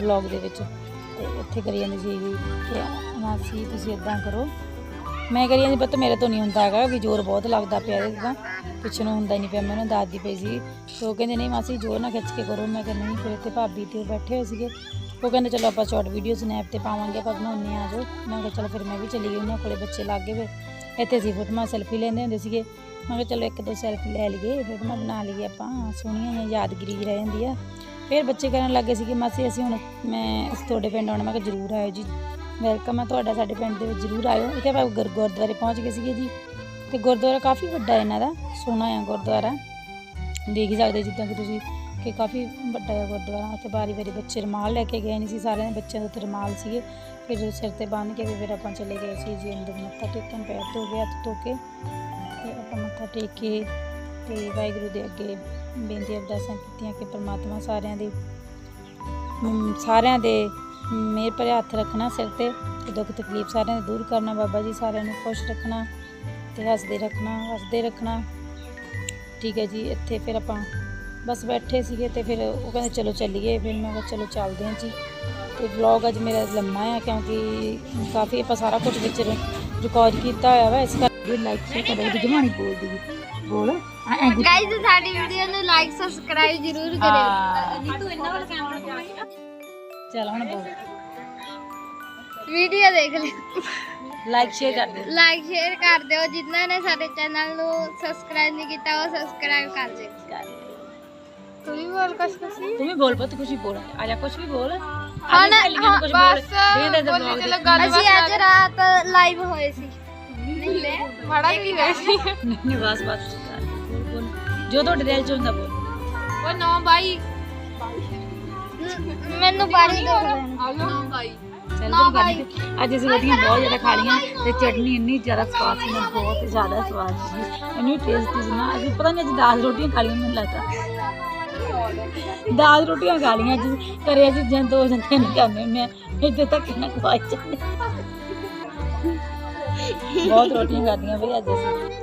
ਵਲੌਗ ਦੇ ਵਿੱਚ। ਤੇ ਇੱਥੇ ਕਰੀ ਜਾਂਦੀ ਸੀਗੀ ਕਿ ਮਾਸੀ ਤੁਸੀਂ ਇਦਾਂ ਕਰੋ। ਮੈਂ ਕਰੀ ਜਾਂਦੀ, ਪਤਾ ਮੇਰੇ ਤੋਂ ਨਹੀਂ ਹੁੰਦਾ ਹੈਗਾ ਵੀ ਜ਼ੋਰ ਬਹੁਤ ਲੱਗਦਾ ਪਿਆ ਇਹਦੇ ਤਾਂ ਪਿੱਛੇ ਨੂੰ ਹੁੰਦਾ ਹੀ ਨਹੀਂ ਪਿਆ, ਮੈਨੂੰ ਉਹਨਾਂ ਦੱਸਦੀ ਪਈ ਸੀ। ਤੇ ਉਹ ਕਹਿੰਦੇ, ਨਹੀਂ ਮਾਸੀ, ਜ਼ੋਰ ਨਾ ਖਿੱਚ ਕੇ ਕਰੋ। ਮੈਂ ਕਹਿੰਦੀ, ਨਹੀਂ, ਫਿਰ ਇੱਥੇ ਭਾਬੀ ਤੇ ਬੈਠੇ ਹੋਏ ਸੀਗੇ। ਉਹ ਕਹਿੰਦੇ, ਚਲੋ ਆਪਾਂ ਸ਼ਾਰਟ ਵੀਡੀਓ ਸਨੈਪ ਤੇ ਪਾਵਾਂਗੇ, ਆਪਾਂ ਬਣਾਉਂਦੇ ਆ ਜੋ। ਮੈਂ ਕਿਹਾ, ਚਲੋ ਫਿਰ ਮੈਂ ਵੀ ਚਲੀ ਗਈ, ਉਹਨਾਂ ਕੋਲੇ ਬੱਚੇ ਲੱਗ ਗਏ ਇੱਥੇ ਅਸੀਂ ਫੋਟੋਆਂ ਸੈਲਫੀ ਲੈਂਦੇ ਹੁੰਦੇ ਸੀਗੇ। ਮੈਂ ਕਿਹਾ ਚਲੋ ਇੱਕ ਦੋ ਸੈਲਫੀ ਲੈ ਲਈਏ ਫੋਟੋਆਂ ਬਣਾ ਲਈਏ ਆਪਾਂ। ਸੋਹਣੀਆਂ ਜਿਹੀਆਂ ਯਾਦਗਿਰੀ ਰਹਿ ਜਾਂਦੀ ਆ। ਫਿਰ ਬੱਚੇ ਕਰਨ ਲੱਗੇ ਸੀ ਕਿ ਮਾਸੀ, ਅਸੀਂ ਹੁਣ ਮੈਂ ਅਸੀਂ ਤੁਹਾਡੇ ਪਿੰਡ ਆਉਣਾ। ਮੈਂ ਕਿਹਾ ਜ਼ਰੂਰ ਆਇਓ ਜੀ। ਵੈਲਕਮ ਹੈ ਤੁਹਾਡਾ, ਸਾਡੇ ਪਿੰਡ ਦੇ ਵਿੱਚ ਜ਼ਰੂਰ ਆਇਓ। ਇੱਥੇ ਆਪਾਂ ਗੁਰ- ਗੁਰਦੁਆਰੇ ਪਹੁੰਚ ਗਏ ਸੀਗੇ ਜੀ। ਤੇ ਗੁਰਦੁਆਰਾ ਕਾਫੀ ਵੱਡਾ ਇਹਨਾਂ ਦਾ, ਸੋਹਣਾ ਆ ਗੁਰਦੁਆਰਾ। ਦੇਖ ਹੀ ਸਕਦੇ ਜਿੱਦਾਂ ਕਿ ਤੁਸੀਂ ਕਿ ਕਾਫੀ ਵੱਡਾ ਹੈ ਗੁਰਦੁਆਰਾ। ਉੱਥੇ ਬਾਰੀ ਬਾਰੀ ਬੱਚੇ ਰਮਾਲ ਲੈ ਕੇ ਗਏ ਨਹੀਂ ਸੀ, ਸਾਰਿਆਂ ਦੇ ਬੱਚਿਆਂ ਦੇ ਉੱਤੇ ਰਮਾਲ ਸੀਗੇ। ਫਿਰ ਸਿਰ ਤੇ ਬੰਨ੍ਹ ਕੇ ਫਿਰ ਆਪਾਂ ਚਲੇ ਗਏ ਸੀ ਜੀ, ਅੰਦਰ ਮੱਥਾ ਟੇਕਣ, ਪੈਰ ਧੋ ਕੇ, ਹੱਥ ਧੋ ਕੇ। ਤੇ ਆਪਾਂ ਮੱਥਾ ਟੇਕ ਕੇ ਤੇ ਵਾਹਿਗੁਰੂ ਦੇ ਅੱਗੇ ਬੇਨਤੀ ਅਰਦਾਸਾਂ ਕੀਤੀਆਂ ਕਿ ਪ੍ਰਮਾਤਮਾ ਸਾਰਿਆਂ ਦੇ ਸਾਰਿਆਂ ਦੇ ਮੇਰ ਭਰੇ ਹੱਥ ਰੱਖਣਾ ਸਿਰ ਤੇ ਤੇ ਦੁੱਖ ਤਕਲੀਫ ਸਾਰਿਆਂ ਦੇ ਦੂਰ ਕਰਨਾ, ਬਾਬਾ ਜੀ ਸਾਰਿਆਂ ਨੂੰ ਖੁਸ਼ ਰੱਖਣਾ ਤੇ ਹੱਸਦੇ ਰੱਖਣਾ ਹੱਸਦੇ ਰੱਖਣਾ। ਠੀਕ ਹੈ ਜੀ, ਇੱਥੇ ਫਿਰ ਆਪਾਂ ਬਸ ਬੈਠੇ ਸੀਗੇ ਤੇ ਫਿਰ ਉਹ ਕਹਿੰਦੇ ਚਲੋ ਚੱਲੀਏ, ਫਿਰ ਮੈਂ ਕਿਹਾ ਚਲੋ ਚੱਲਦੇ ਹਾਂ ਜੀ। ਤੇ ਵਲੌਗ ਅੱਜ ਮੇਰਾ ਲੰਮਾ ਹੈ ਕਿਉਂਕਿ ਕਾਫੀ ਆਪਾਂ ਸਾਰਾ ਕੁਝ ਵਿੱਚ ਰਿਕਾਰਡ ਕੀਤਾ ਹੋਇਆ ਵਾ ਇਸ ਕਰਕੇ ਲਾਈਕ ਸ਼ੇਅਰ ਕਰੋ ਦੀ ਜਮਾਨੀ ਬੋਲ। ਐਂ ਗੁੱਸਾ- ਗਾਇਸ ਸਾਡੀ ਵੀਡੀਓ ਨੂੰ ਲਾਈਕ ਸਬਸਕ੍ਰਾਈਬ ਜ਼ਰੂਰ। ਕਰਿਓ। ਤੂੰ ਇਹਨਾਂ ਵੱਲ ਕੈਮਰਾ ਚੱਲ ਹੁਣ ਬੋਲ। ਵੀਡੀਓ ਦੇਖ ਲਿਓ। ਲਾਈਕ ਸ਼ੇਅਰ ਕਰ ਦੇ ਲਾਈਕ ਸ਼ੇਅਰ ਕਰ ਦਿਓ। ਜਿਨ੍ਹਾਂ ਨੇ ਸਾਡੇ ਚੈਨਲ ਨੂੰ ਸਬਸਕ੍ਰਾਈਬ ਨਹੀਂ ਕੀਤਾ ਉਹ ਸਬਸਕ੍ਰਾਈਬ ਕਰ ਦਿਓ। ਕਰ ਦੇ। ਤੂੰ ਵੀ ਬੋਲ ਕੁਛ ਤੁਸੀਂ ਤੂੰ ਵੀ ਬੋਲ ਪੁੱਤ ਵੀ ਬੋਲ। ਆ ਜਾ ਕੁਝ ਵੀ ਬੋਲ। ਹਾਂ ਨਾ, ਹਾਂ ਬੋਲ ਬਸ, vlog ਦੇ। ਅਸੀਂ ਅੱਜ ਰਾਤ ਲਾਈਵ ਹੋਏ ਸੀ। ਨਹੀਂ ਲੈ ਮਾੜਾ ਕੀ ਹੋਇਆ ਸੀ। ਨਹੀਂ ਬਸ ਬਸ। ਕਰ ਬੋਲ। ਬੋਲ ਜੋ ਤੁਹਾਡੇ ਦਿਲ ਚ ਹੁੰਦਾ ਬੋਲ। ਉਹ ਨੌ ਬਾਈ। ਮੈਨੂੰ ਪਾਣੀ ਦੋ ਨੌ ਬਾਈ। ਚੱਲ ਤੂੰ ਕਰ ਦੇ। ਅੱਜ ਅਸੀਂ ਰੋਟੀਆਂ ਬਹੁਤ ਜ਼ਿਆਦਾ ਖਾ ਲੀਆਂ ਤੇ ਚਟਨੀ ਇੰਨੀ ਜ਼ਿਆਦਾ ਸਵਾਦ ਸੀ ਨਾ ਬਹੁਤ ਜ਼ਿਆਦਾ ਸਵਾਦ ਸੀ। ਇੰਨੀ ਟੇਸਟੀ ਸੀ ਨਾ। ਅਸੀਂ ਪਤਾ ਨਹੀਂ ਅੱਜ ਦਾਲ ਰੋਟੀਆਂ ਖਾ ਲੀਆਂ ਮੈਨੂੰ ਲੱਗਦਾ। ਦਾਲ ਰੋਟੀਆਂ ਖਾ ਲੀਆਂ ਅੱਜ ਘਰੇ ਅਸੀਂ ਜਨ ਦੋ ਜਨ ਤਿੰਨ ਜਾਂਦੇ ਹੁੰਦੇ ਆ ਇੱਥੇ ਤੱਕ ਨਾ ਖਵਾਈ ਜਾਂਦੇ ਬਹੁਤ ਰੋਟੀਆਂ ਖਾਧੀਆਂ ਵੀ ਅੱਜ ਅਸੀਂ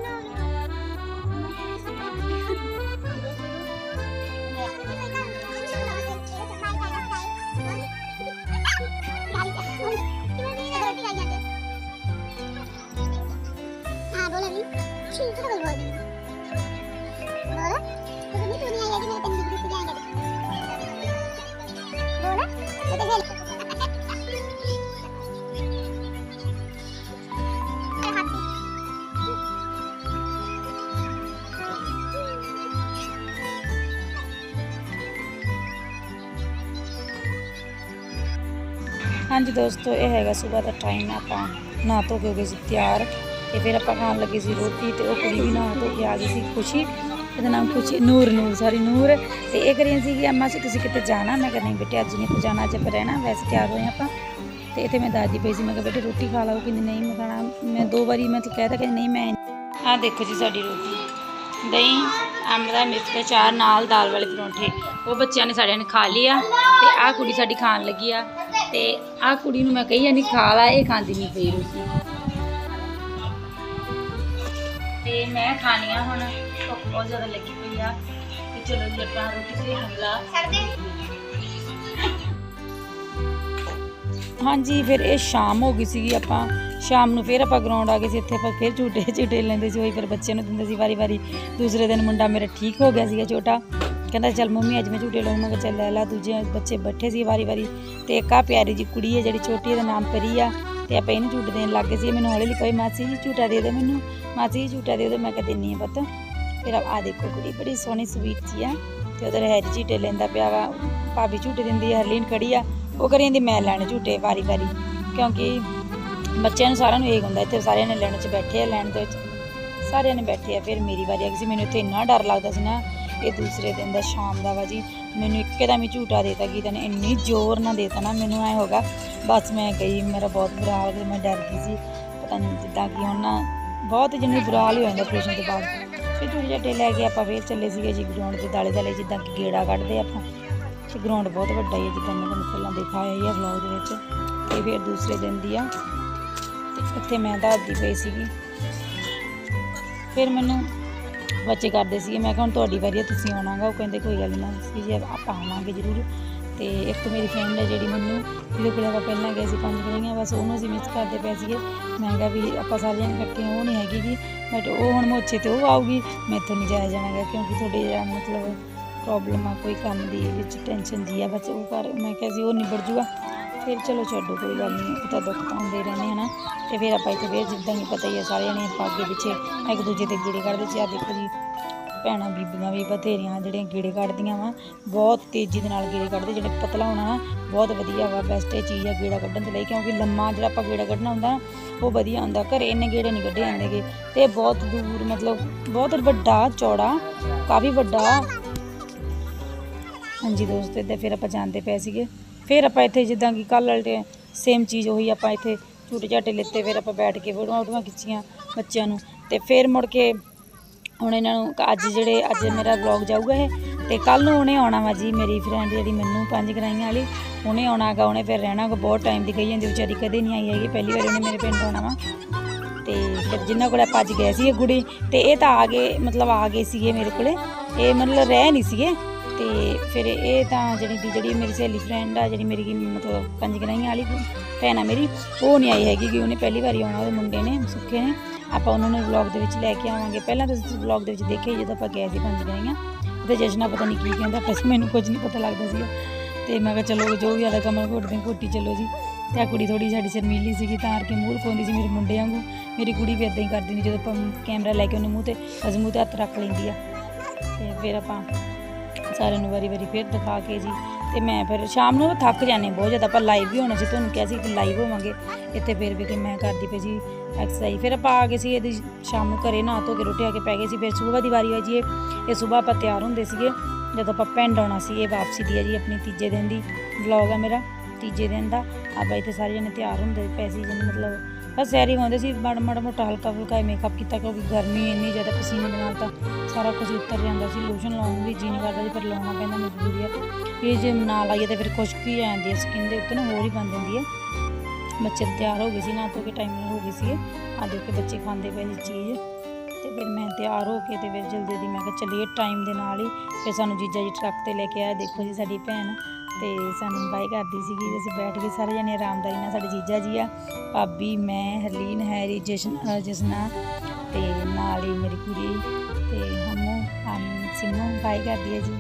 हाँ बोला नहीं ठीक है बोल बोल बोला तो नहीं तू नहीं आएगी मेरे हाँ जी दोस्तों यह है सुबह का टाइम आप नहा धो के हो गए तैयार तो फिर आप खान लगे रोटी तो कुछ भी नहा धो के आ गई खुशी ਇਹਦਾ ਨਾਮ ਕੁਛ ਨੂਰ ਨੂਰ ਸਾਰੀ ਨੂਰ। ਤੇ ਇਹ ਕਰੀਆਂ ਸੀ ਕਿ ਅੰਮਾ ਸੀ ਤੁਸੀਂ ਕਿਤੇ ਜਾਣਾ? ਮੈਂ ਕਿਹਾ, ਨਹੀਂ ਬੇਟੇ, ਅੱਜ ਨਹੀਂ ਆਪਾਂ ਜਾਣਾ, ਅੱਜ ਆਪਾਂ ਰਹਿਣਾ, ਵੈਸੇ ਤਿਆਰ ਹੋਏ ਆਪਾਂ। ਤੇ ਇੱਥੇ ਮੈਂ ਦਾਦੀ ਪਈ ਸੀ, ਮੈਂ ਕਿਹਾ, ਬੇਟੇ, ਰੋਟੀ ਖਾ ਲਓ। ਕਹਿੰਦੀ, ਨਹੀਂ, ਮੈਂ ਖਾਣਾ। ਮੈਂ ਦੋ ਵਾਰੀ, ਮੈਂ ਤਾਂ ਕਹਿਤਾ ਕਿ ਨਹੀਂ, ਮੈਂ ਆਹ ਦੇਖੋ ਜੀ ਸਾਡੀ ਰੋਟੀ। ਦਹੀਂ, ਅੰਬ ਦਾ ਮਿਰਚ ਦਾ ਚਾਰ ਨਾਲ ਦਾਲ ਵਾਲੇ ਪਰੌਂਠੇ। ਉਹ ਬੱਚਿਆਂ ਨੇ ਸਾਰਿਆਂ ਨੇ ਖਾ ਲਿਆ। ਤੇ ਆਹ ਕੁੜੀ ਸਾਡੀ ਖਾਣ ਲੱਗੀ ਆ। ਤੇ ਆਹ ਕੁੜੀ ਨੂੰ ਮੈਂ ਕਹੀ ਜਾਂਦੀ ਖਾ ਲਾ, ਇਹ ਖਾਂਦੀ ਨਹੀਂ ਪਈ ਰੋਟੀ। ਤੇ ਮੈਂ ਖਾਣੀ ਆ ਹੁਣ। ਭੁੱਖ ਬਹੁਤ ਜ਼ਿਆਦਾ ਲੱਗੀ ਪਈ ਆ। ਤੇ ਚਲੋ ਜੀ ਆਪਾਂ ਰੋਟੀ ਤੇ ਹਮਲਾ ਹਾਂਜੀ ਫਿਰ ਇਹ ਸ਼ਾਮ ਹੋ ਗਈ ਸੀਗੀ ਆਪਾਂ। ਸ਼ਾਮ ਨੂੰ ਫਿਰ ਆਪਾਂ ਗਰਾਊਂਡ ਆ ਗਏ ਸੀ ਇੱਥੇ ਆਪਾਂ ਫਿਰ ਝੂਟੇ ਝੂਟੇ ਲੈਂਦੇ ਸੀ ਉਹੀ ਫਿਰ ਬੱਚੇ ਨੂੰ ਦਿੰਦੇ ਸੀ ਵਾਰੀ ਵਾਰੀ। ਦੂਸਰੇ ਦਿਨ ਮੁੰਡਾ ਮੇਰਾ ਠੀਕ ਹੋ ਗਿਆ ਸੀਗਾ ਛੋਟਾ। ਕਹਿੰਦਾ ਚੱਲ ਮੰਮੀ ਅੱਜ ਮੈਂ ਝੂਟੇ ਲਾਉਂ ਮੈਂ ਕਿਹਾ ਚੱਲ ਲੈ ਲਾ ਦੂਜੇ ਬੱਚੇ ਬੈਠੇ ਸੀ ਵਾਰੀ ਵਾਰੀ। ਤੇ ਇੱਕ ਆ ਪਿਆਰੀ ਜੀ ਕੁੜੀ ਹੈ ਜਿਹੜੀ ਛੋਟੀ ਇਹਦਾ ਨਾਮ ਪਰੀ ਆ। ਤੇ ਆਪਾਂ ਇਹਨੂੰ ਝੂਟੇ ਦੇਣ ਲੱਗ ਗਏ ਸੀ। ਇਹ ਮੈਨੂੰ ਹੌਲੀ ਹੌਲੀ ਕਹੀ ਮਾਸੀ ਜੀ ਝੂਟਾ ਦੇ ਦੇ ਮੈਨੂੰ। ਮਾਸੀ ਜੀ ਝੂਟਾ ਦੇ ਦਿਓ ਮੈਂ ਕਿਹਾ ਦਿੰਨੀ ਆ ਪੁੱਤ। ਫਿਰ ਆ ਦੇਖੋ ਕੁੜੀ ਬੜੀ ਸੋਹਣੀ ਸਵੀਟ ਜੀ ਆ, ਤੇ ਉਧਰ ਹੈਰੀ ਝੂਟੇ ਲੈਂਦਾ ਪਿਆ ਵਾ, ਭਾਬੀ ਝੂਟੇ ਦਿੰਦੀ ਆ, ਹਰਲੀਨ ਖੜੀ ਆ, ਉਹ ਕਰੀ ਜਾਂਦੀ ਮੈਂ ਲੈਣੇ ਝੂਟੇ ਵਾਰੀ ਵਾਰੀ, ਕਿਉਂਕਿ ਬੱਚਿਆਂ ਨੂੰ ਸਾਰਿਆਂ ਨੂੰ ਇਹ ਹੁੰਦਾ, ਇੱਥੇ ਸਾਰਿਆਂ ਨੇ ਲੈਣ 'ਚ ਬੈਠੇ ਆ, ਲੈਣ ਦੇ ਵਿੱਚ ਸਾਰਿਆਂ ਨੇ ਬੈਠੇ ਆ, ਫਿਰ ਮੇਰੀ ਵਾਰੀ ਆ ਗਈ ਸੀ, ਮੈਨੂੰ ਇੱਥੇ ਇੰਨਾ ਡਰ ਲੱਗਦਾ ਸੀ ਨਾ, ਇਹ ਦੂਸਰੇ ਦਿਨ ਦਾ ਸ਼ਾਮ ਦਾ ਵਾ ਜੀ, ਮੈਨੂੰ ਇੱਕਦਮ ਹੀ ਝੂਟਾ ਦੇਤਾ ਗੀਤਾ ਨੇ, ਇੰਨੀ ਜ਼ੋਰ ਨਾਲ ਦੇਤਾ ਨਾ, ਮੈਨੂੰ ਐ ਹੋਗਾ ਬਸ ਮੈਂ ਗਈ, ਮੇਰਾ ਬਹੁਤ ਬੁਰਾ ਹਾਲ ਸੀ ਮੈਂ ਡਰ ਗਈ ਸੀ, ਪਤਾ ਨਹੀਂ ਜਿੱਦਾਂ ਕਿ ਹੁਣ ਨਾ, ਬਹੁਤ ਜਿੰਨੀ ਬੁਰਾ ਹਾਲ ਹੋ ਜਾਂਦਾ ਆਪਰੇਸ਼ਨ ਤੋਂ ਬਾਅਦ। ਫਿਰ ਝੂਟੇ ਝੱਟੇ ਲੈ ਕੇ ਆਪਾਂ ਫੇਰ ਚੱਲੇ ਸੀਗੇ ਜੀ ਗਰਾਊਂਡ ਦੇ ਦਾਲੇ ਦਾਲੇ, ਜਿੱਦਾਂ ਕਿ ਗੇੜਾ ਕੱਢਦੇ ਆਪਾਂ। ਤੇ ਗਰਾਊਂਡ ਬਹੁਤ ਵੱਡਾ ਹੀ ਹੈ, ਜਿੱਦਾਂ ਮੈਂ ਤੁਹਾਨੂੰ ਪਹਿਲਾਂ ਦਿਖਾਇਆ ਹੀ ਆ ਵਲੌਗ ਦੇ ਵਿੱਚ। ਇਹ ਫਿਰ ਦੂਸਰੇ ਦਿਨ ਦੀ ਆ। ਤੇ ਇੱਥੇ ਮੈਂ ਦੱਸਦੀ ਪਈ ਸੀਗੀ। ਫਿਰ ਮੈਨੂੰ ਬੱਚੇ ਕਰਦੇ ਸੀਗੇ, ਮੈਂ ਕਿਹਾ ਹੁਣ ਤੁਹਾਡੀ ਵਾਰੀ ਆ, ਤੁਸੀਂ ਆਉਣਾਗਾ ਉਹ ਕਹਿੰਦੇ ਕੋਈ ਗੱਲ ਨਹੀਂ ਸੀ ਜੀ ਆਪਾਂ ਆਵਾਂਗੇ ਜ਼ਰੂਰ। ਤੇ ਇੱਕ ਮੇਰੀ ਫਰੈਂਡ ਹੈ ਜਿਹੜੀ ਮੈਨੂੰ ਜਿਹਦੇ ਕੋਲ ਆਪਾਂ ਪਹਿਲਾਂ ਗਏ ਸੀ ਪੰਜ ਗਈਆਂ ਬਸ ਉਹਨੂੰ ਅਸੀਂ ਮਿਸ ਕਰਦੇ ਪਏ ਸੀਗੇ। ਮੈਂ ਕਿਹਾ ਵੀ ਆਪਾਂ ਸਾਰੇ ਜਣੇ ਇਕੱਠੇ ਉਹ ਨਹੀਂ ਹੈਗੀ ਜੀ ਬਟ ਉਹ ਹੁਣ ਮੋਚੇ ਤੇ ਉਹ ਆਊਗੀ ਮੈਥੋਂ ਨਹੀਂ ਜਾਇਆ ਜਾਣਾਗਾ, ਕਿਉਂਕਿ ਤੁਹਾਡੇ ਜਿਹੜਾ ਮਤਲਬ ਪ੍ਰੋਬਲਮ ਆ, ਕੋਈ ਕੰਮ ਦੀ ਵਿੱਚ ਟੈਨਸ਼ਨ ਦੀ ਆ, ਬਸ ਉਹ ਕਰ, ਮੈਂ ਕਿਹਾ ਸੀ ਉਹ ਨਿਬੜ ਜੂਗਾ। ਫਿਰ ਚਲੋ ਛੱਡੋ, ਕੋਈ ਗੱਲ ਨਹੀਂ ਉਹ ਤਾਂ ਦੁੱਖ ਤਾਂ ਹੁੰਦੇ ਰਹਿੰਦੇ ਹਨਾ ਤੇ ਫਿਰ ਆਪਾਂ ਇੱਥੇ ਫਿਰ ਜਿੱਦਾਂ ਹੀ ਪਤਾ ਹੀ ਹੈ ਸਾਰੇ ਜਣੇ ਆਪਾਂ ਅੱਗੇ ਪਿੱਛੇ ਇੱਕ ਦੂਜੇ ਦੇ ਗੇੜੇ ਕੱਢਦੇ ਸੀ ਆ ਦੇਖੋ ਜੀ ਭੈਣਾਂ ਬੀਬੀਆਂ ਵੀ ਬਥੇਰੀਆਂ ਜਿਹੜੀਆਂ ਗੇੜੇ ਕੱਢਦੀਆਂ ਵਾ, ਬਹੁਤ ਤੇਜ਼ੀ ਦੇ ਨਾਲ ਗੇੜੇ ਕੱਢਦੇ, ਜਿਹੜੇ ਪਤਲਾ ਹੋਣਾ ਨਾ ਬਹੁਤ ਵਧੀਆ ਵਾ ਬੈਸਟ ਇਹ ਚੀਜ਼ ਆ ਗੇੜਾ ਕੱਢਣ ਦੇ ਲਈ, ਕਿਉਂਕਿ ਲੰਮਾ ਜਿਹੜਾ ਆਪਾਂ ਗੇੜਾ ਕੱਢਣਾ ਹੁੰਦਾ, ਉਹ ਵਧੀਆ ਹੁੰਦਾ, ਘਰੇ ਇੰਨੇ ਗੇੜੇ ਨਹੀਂ ਕੱਢੇ ਜਾਂਦੇਗੇ ਤੇ ਬਹੁਤ ਦੂਰ ਮਤਲਬ ਬਹੁਤ ਵੱਡਾ ਚੌੜਾ, ਕਾਫੀ ਵੱਡਾ। ਹਾਂਜੀ ਦੋਸਤੋ ਇੱਦਾਂ ਫਿਰ ਆਪਾਂ ਜਾਂਦੇ ਪਏ ਸੀਗੇ, ਫਿਰ ਆਪਾਂ ਇੱਥੇ ਜਿੱਦਾਂ ਕਿ ਕੱਲ੍ਹ ਵਾਲੇ ਸੇਮ ਚੀਜ਼ ਉਹੀ ਆਪਾਂ ਇੱਥੇ ਝੂਟੇ ਝਾਟੇ ਲਿੱਤੇ, ਫਿਰ ਆਪਾਂ ਬੈਠ ਕੇ ਫੋਟੋਆਂ ਫੋਟੋਆਂ ਖਿੱਚੀਆਂ ਬੱਚਿਆਂ ਨੂੰ, ਤੇ ਫਿਰ ਮੁੜ ਕੇ ਹੁਣ ਇਹਨਾਂ ਨੂੰ ਅੱਜ ਜਿਹੜੇ ਅੱਜ ਮੇਰਾ ਵਲੌਗ ਜਾਊਗਾ ਇਹ, ਤੇ ਕੱਲ ਨੂੰ ਉਹਨੇ ਆਉਣਾ ਵਾ ਜੀ ਮੇਰੀ ਫਰੈਂਡ ਜਿਹੜੀ ਮੈਨੂੰ ਪੰਜ ਕਰਾਈਆਂ ਵਾਲੀ, ਉਹਨੇ ਆਉਣਾ ਗਾ, ਉਹਨੇ ਫਿਰ ਰਹਿਣਾ ਬਹੁਤ ਟਾਈਮ ਦੀ ਗਈ ਜਾਂਦੀ ਵਿਚਾਰੀ ਕਦੇ ਨਹੀਂ ਆਈ ਹੈਗੀ, ਪਹਿਲੀ ਵਾਰ ਉਹਨੇ ਮੇਰੇ ਪਿੰਡ ਆਉਣਾ ਵਾ। ਤੇ ਫਿਰ ਜਿਨ੍ਹਾਂ ਕੋਲ ਆਪਾਂ ਅੱਜ ਗਏ ਸੀ ਇਹ ਕੁੜੀ ਤੇ ਇਹ ਤਾਂ ਆ ਗਏ, ਮਤਲਬ ਆ ਗਏ ਸੀਗੇ ਮੇਰੇ ਕੋਲੇ, ਇਹ ਮਤਲਬ ਰਹਿ ਨਹੀਂ ਸੀਗੇ, ਤੇ ਫਿਰ ਇਹ ਤਾਂ ਜਿਹੜੀ ਦੀ ਜਿਹੜੀ ਮੇਰੀ ਸਹੇਲੀ ਫਰੈਂਡ ਆ, ਜਿਹੜੀ ਮੇਰੀ ਮਤਲਬ ਪੰਜ ਗਰਾਈਆਂ ਵਾਲੀ ਭੈਣ ਆ ਮੇਰੀ, ਉਹ ਨਹੀਂ ਆਈ ਹੈਗੀ ਕਿ ਉਹਨੇ ਪਹਿਲੀ ਵਾਰੀ ਆਉਣਾ ਉਹਦੇ ਮੁੰਡੇ ਨੇ, ਸੁੱਖੇ ਨੇ। ਆਪਾਂ ਉਹਨਾਂ ਨੂੰ ਵਲੌਗ ਦੇ ਵਿੱਚ ਲੈ ਕੇ ਆਵਾਂਗੇ। ਪਹਿਲਾਂ ਤਾਂ ਤੁਸੀਂ ਵਲੌਗ ਦੇ ਵਿੱਚ ਦੇਖਿਆ ਜਦੋਂ ਆਪਾਂ ਗਏ ਸੀ ਪੰਜ ਗਈਆਂ ਤੇ ਜਸ਼ਨਾ ਪਤਾ ਨਹੀਂ ਕੀ ਕਹਿੰਦਾ ਪਰ ਮੈਨੂੰ ਕੁਝ ਨਹੀਂ ਪਤਾ ਲੱਗਦਾ ਸੀਗਾ। ਤੇ ਮੈਂ ਕਿਹਾ ਚਲੋ ਜੋ ਵੀ ਆਦਾ ਕਮਲ ਘੁੱਟਦੇ ਘੋਟੀ ਚਲੋ ਜੀ। ਤੇ ਆ ਕੁੜੀ ਥੋੜੀ ਸਾਡੀ ਸ਼ਰਮੀਲੀ ਸੀਗੀ, ਤਾਂ ਕਰਕੇ ਮੂੰਹ ਪਾਉਂਦੀ ਸੀ ਮੇਰੇ ਮੁੰਡੇ ਵਾਂਗੂ। ਮੇਰੀ ਕੁੜੀ ਵੀ ਇਦਾਂ ਹੀ ਕਰਦੀ ਨਹੀਂ ਜਦੋਂ ਆਪਾਂ ਕੈਮਰਾ ਲੈ ਕੇ ਉਹਨੇ ਮੂੰਹ ਤੇ ਅਜ ਮੂੰਹ ਤੇ ਹੱਥ ਰੱਖ ਲੈਂਦੀ ਆ। ਤੇ ਫਿਰ ਆਪਾਂ ਸਾਰਿਆਂ ਨੂੰ ਵਾਰੀ ਵਾਰੀ ਫਿਰ ਦਿਖਾ ਕੇ ਜੀ। ਤੇ ਮੈਂ ਫਿਰ ਸ਼ਾਮ ਨੂੰ ਥੱਕ ਜਾਂਦੇ ਬਹੁਤ ਜ਼ਿਆਦਾ ਆਪਾਂ ਲਾਈਵ ਵੀ ਹੋਣਾ ਸੀ, ਤੁਹਾਨੂੰ ਕਿਹਾ ਸੀ ਕਿ ਲਾਈਵ ਹੋਵਾਂਗੇ। ਇੱਥੇ ਫਿਰ ਵੀ ਕਿ ਮੈਂ ਕਰਦੀ ਪਈ ਸੀ ਐਕਸਰਸਾਈਜ਼ ਫਿਰ ਆਪਾਂ ਆ ਗਏ ਸੀ ਇਹਦੀ ਸ਼ਾਮ ਨੂੰ ਘਰੇ, ਨਹਾ ਧੋ ਕੇ ਰੋਟੀ ਆ ਕੇ ਪੈ ਗਏ ਸੀ। ਫਿਰ ਸਵੇਰ ਦੀ ਵਾਰੀ ਆ ਜੀ ਇਹ ਇਹ ਸਵੇਰ ਆਪਾਂ ਤਿਆਰ ਹੁੰਦੇ ਸੀਗੇ, ਜਦੋਂ ਆਪਾਂ ਪਿੰਡ ਆਉਣਾ ਸੀ, ਇਹ ਵਾਪਸੀ ਦੀ ਹੈ ਜੀ ਆਪਣੀ ਤੀਜੇ ਦਿਨ ਦੀ ਵਲੌਗ ਆ ਮੇਰਾ, ਤੀਜੇ ਦਿਨ ਦਾ। ਆਪਾਂ ਇੱਥੇ ਸਾਰੇ ਜਣੇ ਤਿਆਰ ਹੁੰਦੇ ਪਏ ਸੀ ਜਿਵੇਂ ਮਤਲਬ ਬਸ ਸੈਰੀ ਹੁੰਦੇ ਸੀ, ਮਾੜਾ ਮਾੜਾ ਮੋਟਾ ਹਲਕਾ ਫੁਲਕਾ ਮੇਕਅਪ ਕੀਤਾ ਕਿਉਂਕਿ ਗਰਮੀ ਇੰਨੀ ਜ਼ਿਆਦਾ ਪਸੀਨੇ ਦੇ ਨਾਲ ਤਾਂ ਸਾਰਾ ਕੁਝ ਉੱਤਰ ਜਾਂਦਾ ਸੀ ਲੋਸ਼ਨ ਲਾਉਣ ਨੂੰ ਵੀ ਜੀ ਨਹੀਂ ਕਰਦਾ ਸੀ, ਪਰ ਲਾਉਣਾ ਪੈਂਦਾ ਮਜਬੂਰੀ ਆ ਇਹ ਜੇ ਨਾ ਲਾਈਏ ਤਾਂ ਫਿਰ ਖੁਸ਼ਕੀ ਆ ਜਾਂਦੀ ਹੈ ਸਕਿਨ ਦੇ ਉੱਤੇ ਨਾ ਹੋਰ ਹੀ ਬਣ ਜਾਂਦੀ ਹੈ ਬੱਚੇ ਤਿਆਰ ਹੋ ਗਏ ਸੀ, ਨਾ ਧੋ ਕੇ ਟਾਈਮ ਨਾਲ ਹੋ ਗਏ ਸੀ ਆ ਦੇਖ ਕੇ ਬੱਚੇ ਖਾਂਦੇ ਪਏ ਸੀ ਚੀਜ਼ ਤੇ ਫਿਰ ਮੈਂ ਤਿਆਰ ਹੋ ਕੇ ਤੇ ਫਿਰ ਜਲਦੀ ਦੀ ਮੈਂ ਕਿਹਾ, ਚੱਲੀਏ ਟਾਈਮ ਦੇ ਨਾਲ ਹੀ। ਫਿਰ ਸਾਨੂੰ ਜੀਜਾ ਜੀ ਟਰੱਕ ਤੇ ਲੈ ਕੇ ਆਇਆ, ਦੇਖੋ ਜੀ ਸਾਡੀ ਭੈਣ ਤੇ ਸਾਨੂੰ ਬਾਈ ਕਰਦੀ ਸੀਗੀ ਅਸੀਂ ਬੈਠ ਕੇ ਸਾਰੇ ਜਣੇ ਆਰਾਮਦਾਰੀ ਨਾਲ ਸਾਡੇ ਜੀਜਾ ਜੀ ਆ ਭਾਬੀ ਮੈਂ ਹਰਲੀਨ ਹੈਰੀ ਜਸ਼ਨ ਅ, ਜਸਨਾ ਤੇ ਨਾਲ ਹੀ ਮੇਰੀ ਕੁੜੀ ਤੇ ਹਮੂ ਹਮ ਸਿੰਮੂ ਬਾਈ ਕਰਦੀ ਹੈ ਜੀ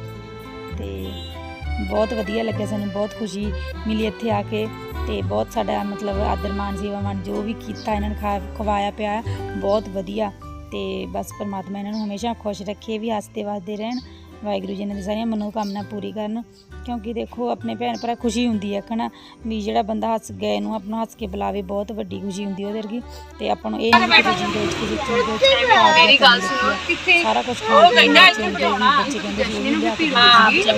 ਤੇ ਬਹੁਤ ਵਧੀਆ ਲੱਗਿਆ ਸਾਨੂੰ ਬਹੁਤ ਖੁਸ਼ੀ ਮਿਲੀ ਇੱਥੇ ਆ ਕੇ ਤੇ ਬਹੁਤ ਸਾਡਾ ਮਤਲਬ ਆਦਰ ਮਾਨ ਸੇਵਾ ਮਾਨ ਜੋ ਵੀ ਕੀਤਾ ਇਹਨਾਂ ਨੇ ਖਾ ਖਵਾਇਆ ਪਿਆ ਬਹੁਤ ਵਧੀਆ ਤੇ ਬਸ ਪਰਮਾਤਮਾ ਇਹਨਾਂ ਨੂੰ ਹਮੇਸ਼ਾ ਖੁਸ਼ ਰੱਖੇ ਵੀ ਹੱਸਦੇ ਵਸਦੇ ਰਹਿਣ ਵਾਹਿਗੁਰੂ ਜੀ ਇਹਨਾਂ ਦੀ ਸਾਰੀਆਂ ਮਨੋਕਾਮਨਾ ਪੂਰੀ ਕਰਨ ਕਿਉਂਕਿ ਦੇਖੋ ਆਪਣੇ ਭੈਣ ਭਰਾ ਖੁਸ਼ੀ ਹੁੰਦੀ ਹੈ ਕਹਣਾ ਵੀ ਜਿਹੜਾ ਬੰਦਾ ਹੱਸ ਗਏ ਨੂੰ ਆਪਣਾ ਹੱਸ ਕੇ ਬੁਲਾਵੇ ਬਹੁਤ ਵੱਡੀ ਖੁਸ਼ੀ ਹੁੰਦੀ ਉਹਦੇ ਵਰਗੀ। ਤੇ ਆਪਾਂ ਨੂੰ ਇਹ ਨਹੀਂ ਕਿ ਜ਼ਿੰਦਗੀ ਵਿੱਚ ਕਿਸੇ ਚੀਜ਼ ਦੇ ਮੇਰੀ ਗੱਲ ਸੁਣੋ ਕਿੱਥੇ ਸਾਰਾ ਕੁਝ ਖਾਣ ਪੀਣ ਦਾ ਬੱਚੇ ਕਹਿੰਦੇ ਸੀ ਉਹ ਵੀ ਹਾਂ ਪੀੜਾ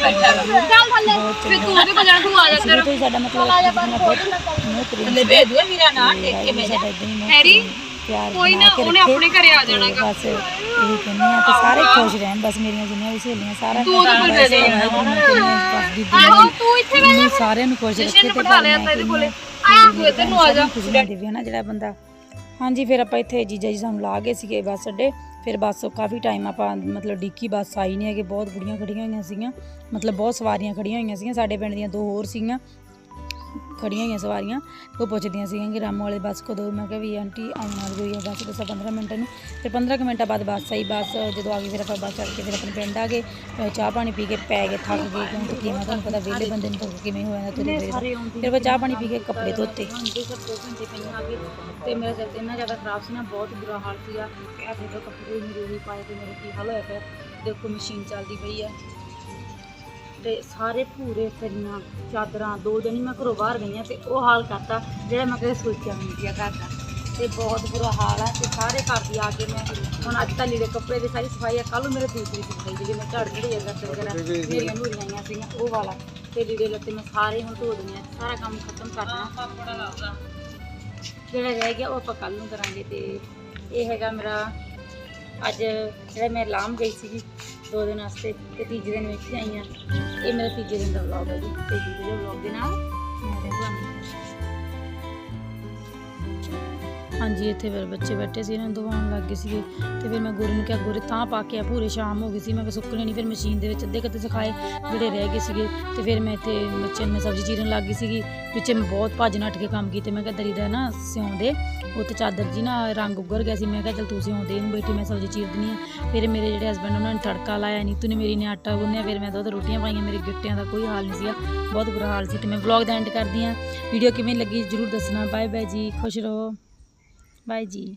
ਬੈਠਾ ਚੱਲ ਥੱਲੇ ਫਿਰ ਤੂੰ ਉਹਦੇ ਕੋਲ ਜਾਣਾ ਤੂੰ ਆ ਜਾ ਹੀ ਸਾਡਾ ਮਤਲਬ ਨਾਲ ਬਹੁਤ ਪ੍ਰੇਮ ਸੀ ਭੇਜ ਦੂਆ ਮੇਰਾ ਨਾਂ ਟੇਕ ਕੇ ਮੈਂ ਸਾਡਾ ਏਦਾਂ ਹੀ ਮੋਹ ਹੈਰੀ, ਪਿਆਰ ਕੋਈ ਨਾ ਕੇ ਉਹਨੇ ਆਪਣੇ ਘਰੇ ਆ ਤੇ ਜਾਣਾ ਗਾ। ਬਸ ਇਹੀ ਕਹਿੰਦੇ ਆ ਤੇ ਸਾਰੇ ਖੁਸ਼ ਰਹਿਣ ਬਸ ਮੇਰੀਆਂ ਜਿੰਨੀਆਂ ਵੀ ਸਹੇਲੀਆਂ ਸਾਰਾ ਤੂੰ ਉਹਦੇ ਕੋਲ ਰਹਿ ਜਾ। ਆਹੋ ਤੂੰ ਇੱਥੇ ਬਹਿ ਜਾ। ਸਾਰਿਆਂ ਨੂੰ ਖੁਸ਼ ਰੱਖੇ ਤੇ ਬਿਠਾ ਲਿਆ ਤਾਂ ਇਹਦੇ ਕੋਲੇ। ਆਇਆ ਤੂੰ ਇੱਧਰ ਨੂੰ ਆ ਜਾ। ਖੁਸ਼ੀਆਂ ਦੇਵੇ ਨਾ ਜਿਹੜਾ ਬੰਦਾ। ਹਾਂਜੀ ਫਿਰ ਆਪਾਂ ਇੱਥੇ ਜੀਜਾ ਜੀ ਸਾਨੂੰ ਲਾ ਗਏ ਸੀਗੇ ਬੱਸ ਅੱਡੇ। ਫਿਰ ਬੱਸ ਕਾਫੀ ਟਾਈਮ ਆਪਾਂ ਮਤਲਬ ਡਿੱਕੀ ਬੱਸ ਆਈ ਨਹੀਂ ਹੈਗੇ ਬਹੁਤ ਬੁੜੀਆਂ ਖੜੀਆਂ ਹੋਈਆਂ ਸੀਗੀਆਂ। ਮਤਲਬ ਬਹੁਤ ਸਵਾਰੀਆਂ ਖੜੀਆਂ ਹੋਈਆਂ ਸੀਗੀਆਂ ਸਾਡੇ ਪਿੰਡ ਦੀਆਂ ਦੋ ਹੋਰ ਸੀਗੀਆਂ। ਖੜੀਆਂ ਹੋਈਆਂ ਸਵਾਰੀਆਂ, ਉਹ ਪੁੱਛਦੀਆਂ ਸੀਗੀਆਂ ਕਿ ਰਾਮੋ ਵਾਲੇ ਬੱਸ ਕਦੋਂ? ਮੈਂ ਕਿਹਾ ਵੀ ਆਂਟੀ ਆਉਣ ਵਾਲੀ ਹੋਈ ਹੈ ਬੱਸ ਬਸ 15 ਮਿੰਟ ਨੂੰ। ਫਿਰ 15 ਮਿੰਟਾਂ ਬਾਅਦ ਬੱਸ ਆਈ, ਬੱਸ ਜਦੋਂ ਆ ਗਈ, ਫਿਰ ਆਪਾਂ ਬੱਸ ਚੜ੍ਹ ਕੇ ਫਿਰ ਆਪਣੇ ਪਿੰਡ ਆ ਗਏ। ਚਾਹ ਪਾਣੀ ਪੀ ਕੇ ਪੈ ਗਏ, ਥੱਕ ਗਏ ਕਿਉਂਕਿ ਕਿਵੇਂ? ਤੁਹਾਨੂੰ ਪਤਾ ਵਿਹਲੇ ਬੰਦੇ ਨੂੰ ਥੱਕ ਕਿਵੇਂ ਹੋ ਜਾਂਦਾ ਤੁਰੇ ਫਿਰੇ ਫਿਰ ਆਪਾਂ ਚਾਹ ਪਾਣੀ ਪੀ ਕੇ ਕੱਪੜੇ ਧੋਤੇ। ਤੇ ਮੇਰਾ ਜਦ ਇੰਨਾ ਜ਼ਿਆਦਾ ਖਰਾਬ ਸੀ ਨਾ, ਬਹੁਤ ਬੁਰਾ ਹਾਲ ਸੀਗਾ। ਆ ਦੇਖੋ, ਕੱਪੜੇ ਮੇਰੇ ਉਹੀ ਪਾਏ ਤੇ ਮੇਰੇ ਕੀ ਹਾਲ ਹੋਇਆ ਪਿਆ। ਦੇਖੋ, ਮਸ਼ੀਨ ਚੱਲਦੀ ਪਈ ਆ। ਤੇ ਸਾਰੇ ਭੂਰੇ ਫਰੀਆਂ ਚਾਦਰਾਂ ਦੋ ਦਿਨ ਹੀ ਮੈਂ ਘਰੋਂ ਬਾਹਰ ਗਈਆਂ ਤੇ ਉਹ ਹਾਲ ਕਰਤਾ ਜਿਹੜਾ ਮੈਂ ਕਦੇ ਸੋਚਿਆ ਨਹੀਂ ਸੀਗਾ ਘਰ ਦਾ। ਤੇ ਬਹੁਤ ਬੁਰਾ ਹਾਲ ਆ ਤੇ ਸਾਰੇ ਘਰ ਦੀ ਆ ਕੇ ਮੈਂ ਹੁਣ ਅੱਜ ਤਾਂ ਲੀੜੇ ਕੱਪੜੇ ਦੀ ਸਾਰੀ ਸਫ਼ਾਈ ਆ ਕੱਲ ਨੂੰ ਮੇਰੇ ਦੂਸਰੀ ਸਫ਼ਾਈ ਜਿਹੜੀ ਮੈਂ ਝਾੜ ਜਿਹੜੀ ਜਗ੍ਹਾ ਤੇ ਵਗੈਰਾ ਮੇਰੀਆਂ ਨੂਰੀਆਂ ਆਈਆਂ ਸੀਗੀਆਂ ਉਹ ਵਾਲਾ। ਤੇ ਲੀੜੇ ਲੱਤੇ ਮੈਂ ਸਾਰੇ ਹੁਣ ਧੋ ਦਿੰਦੀ ਆ ਸਾਰਾ ਕੰਮ ਖਤਮ ਕਰਨਾ ਜਿਹੜਾ ਰਹਿ ਗਿਆ ਉਹ ਆਪਾਂ ਕੱਲ ਨੂੰ ਕਰਾਂਗੇ ਤੇ ਇਹ ਹੈਗਾ ਮੇਰਾ ਅੱਜ ਜਿਹੜਾ ਮੈਂ ਲਾਮ ਗਈ ਸੀਗੀ ਦੋ ਦਿਨ ਵਾਸਤੇ ਤੇ ਤੀਜੇ ਦਿਨ ਵੇਖੀ ਆਈ ਆ ਇਹ ਮੇਰਾ ਤੀਜੇ ਦਿਨ ਦਾ ਵਲੌਗ ਹੈ ਜੀ ਤੇ ਤੀਜੇ ਦੇ ਵਲੌਗ ਦੇ ਨਾਲ ਮੈਂ ਤੁਹਾਨੂੰ ਹਾਂਜੀ, ਇੱਥੇ ਫਿਰ ਬੱਚੇ ਬੈਠੇ ਸੀ, ਇਹਨਾਂ ਨੂੰ ਦਵਾਉਣ ਲੱਗ ਗਏ ਸੀਗੇ ਤੇ ਫਿਰ ਮੈਂ ਗੋਰੇ ਨੂੰ ਕਿਹਾ, ਗੋਰੇ, ਤਾਂ ਪਾ ਕੇ ਆ ਪੂਰੇ ਸ਼ਾਮ ਹੋ ਗਈ ਸੀ। ਮੈਂ ਕਿਹਾ, ਸੁੱਕਣੇ ਨਹੀਂ। ਫਿਰ ਮਸ਼ੀਨ ਦੇ ਵਿੱਚ ਅੱਧੇ ਕਿਤੇ ਸਿਖਾਏ, ਜਿਹੜੇ ਰਹਿ ਗਏ ਸੀਗੇ ਤੇ ਫਿਰ ਮੈਂ ਇੱਥੇ ਬੱਚਿਆਂ ਨੂੰ ਸਬਜ਼ੀ ਚੀਰਨ ਲੱਗ ਗਈ ਸੀਗੀ। ਪਿੱਛੇ ਮੈਂ ਬਹੁਤ ਭੱਜ ਨੱਠ ਕੇ ਕੰਮ ਕੀਤੇ, ਮੈਂ ਕਿਹਾ, ਦਰੀ ਦਾ ਨਾ ਸਿਉਂਦੇ ਉੱਤੇ ਚਾਦਰ ਜੀ ਨਾ ਰੰਗ ਉੱਗਰ ਗਿਆ ਸੀ। ਮੈਂ ਕਿਹਾ, ਚਲ ਤੂੰ ਸਿਉਂਦੇ ਇਹਨੂੰ ਬੈਠੀ, ਮੈਂ ਸਬਜ਼ੀ ਚੀਰ ਦਿੰਦੀ ਆ ਫਿਰ ਮੇਰੇ ਜਿਹੜੇ ਹਸਬੰਡ ਉਹਨਾਂ ਨੇ ਤੜਕਾ ਲਾਇਆ ਨੀਤੂ ਨੇ ਮੇਰੀ ਨੇ ਆਟਾ ਗੁੰਨਿਆ, ਫਿਰ ਮੈਂ ਦੁੱਧ ਰੋਟੀਆਂ ਪਾਈਆਂ ਮੇਰੇ ਗਿੱਟਿਆਂ ਦਾ ਕੋਈ ਹਾਲ ਨਹੀਂ ਸੀਗਾ, ਬਹੁਤ ਬੁਰਾ ਹਾਲ ਸੀ ਤੇ ਮੈਂ ਵਲੌਗ ਦਾ ਐਂਡ ਕਰਦੀ ਆ ਵੀਡੀਓ ਕਿਵੇਂ ਲੱਗੀ ਜਰੂਰ ਦੱਸਣਾ ਬਾਏ ਬਾਏ ਜੀ, ਖੁਸ਼ ਰਹੋ। ਬਾਏ ਜੀ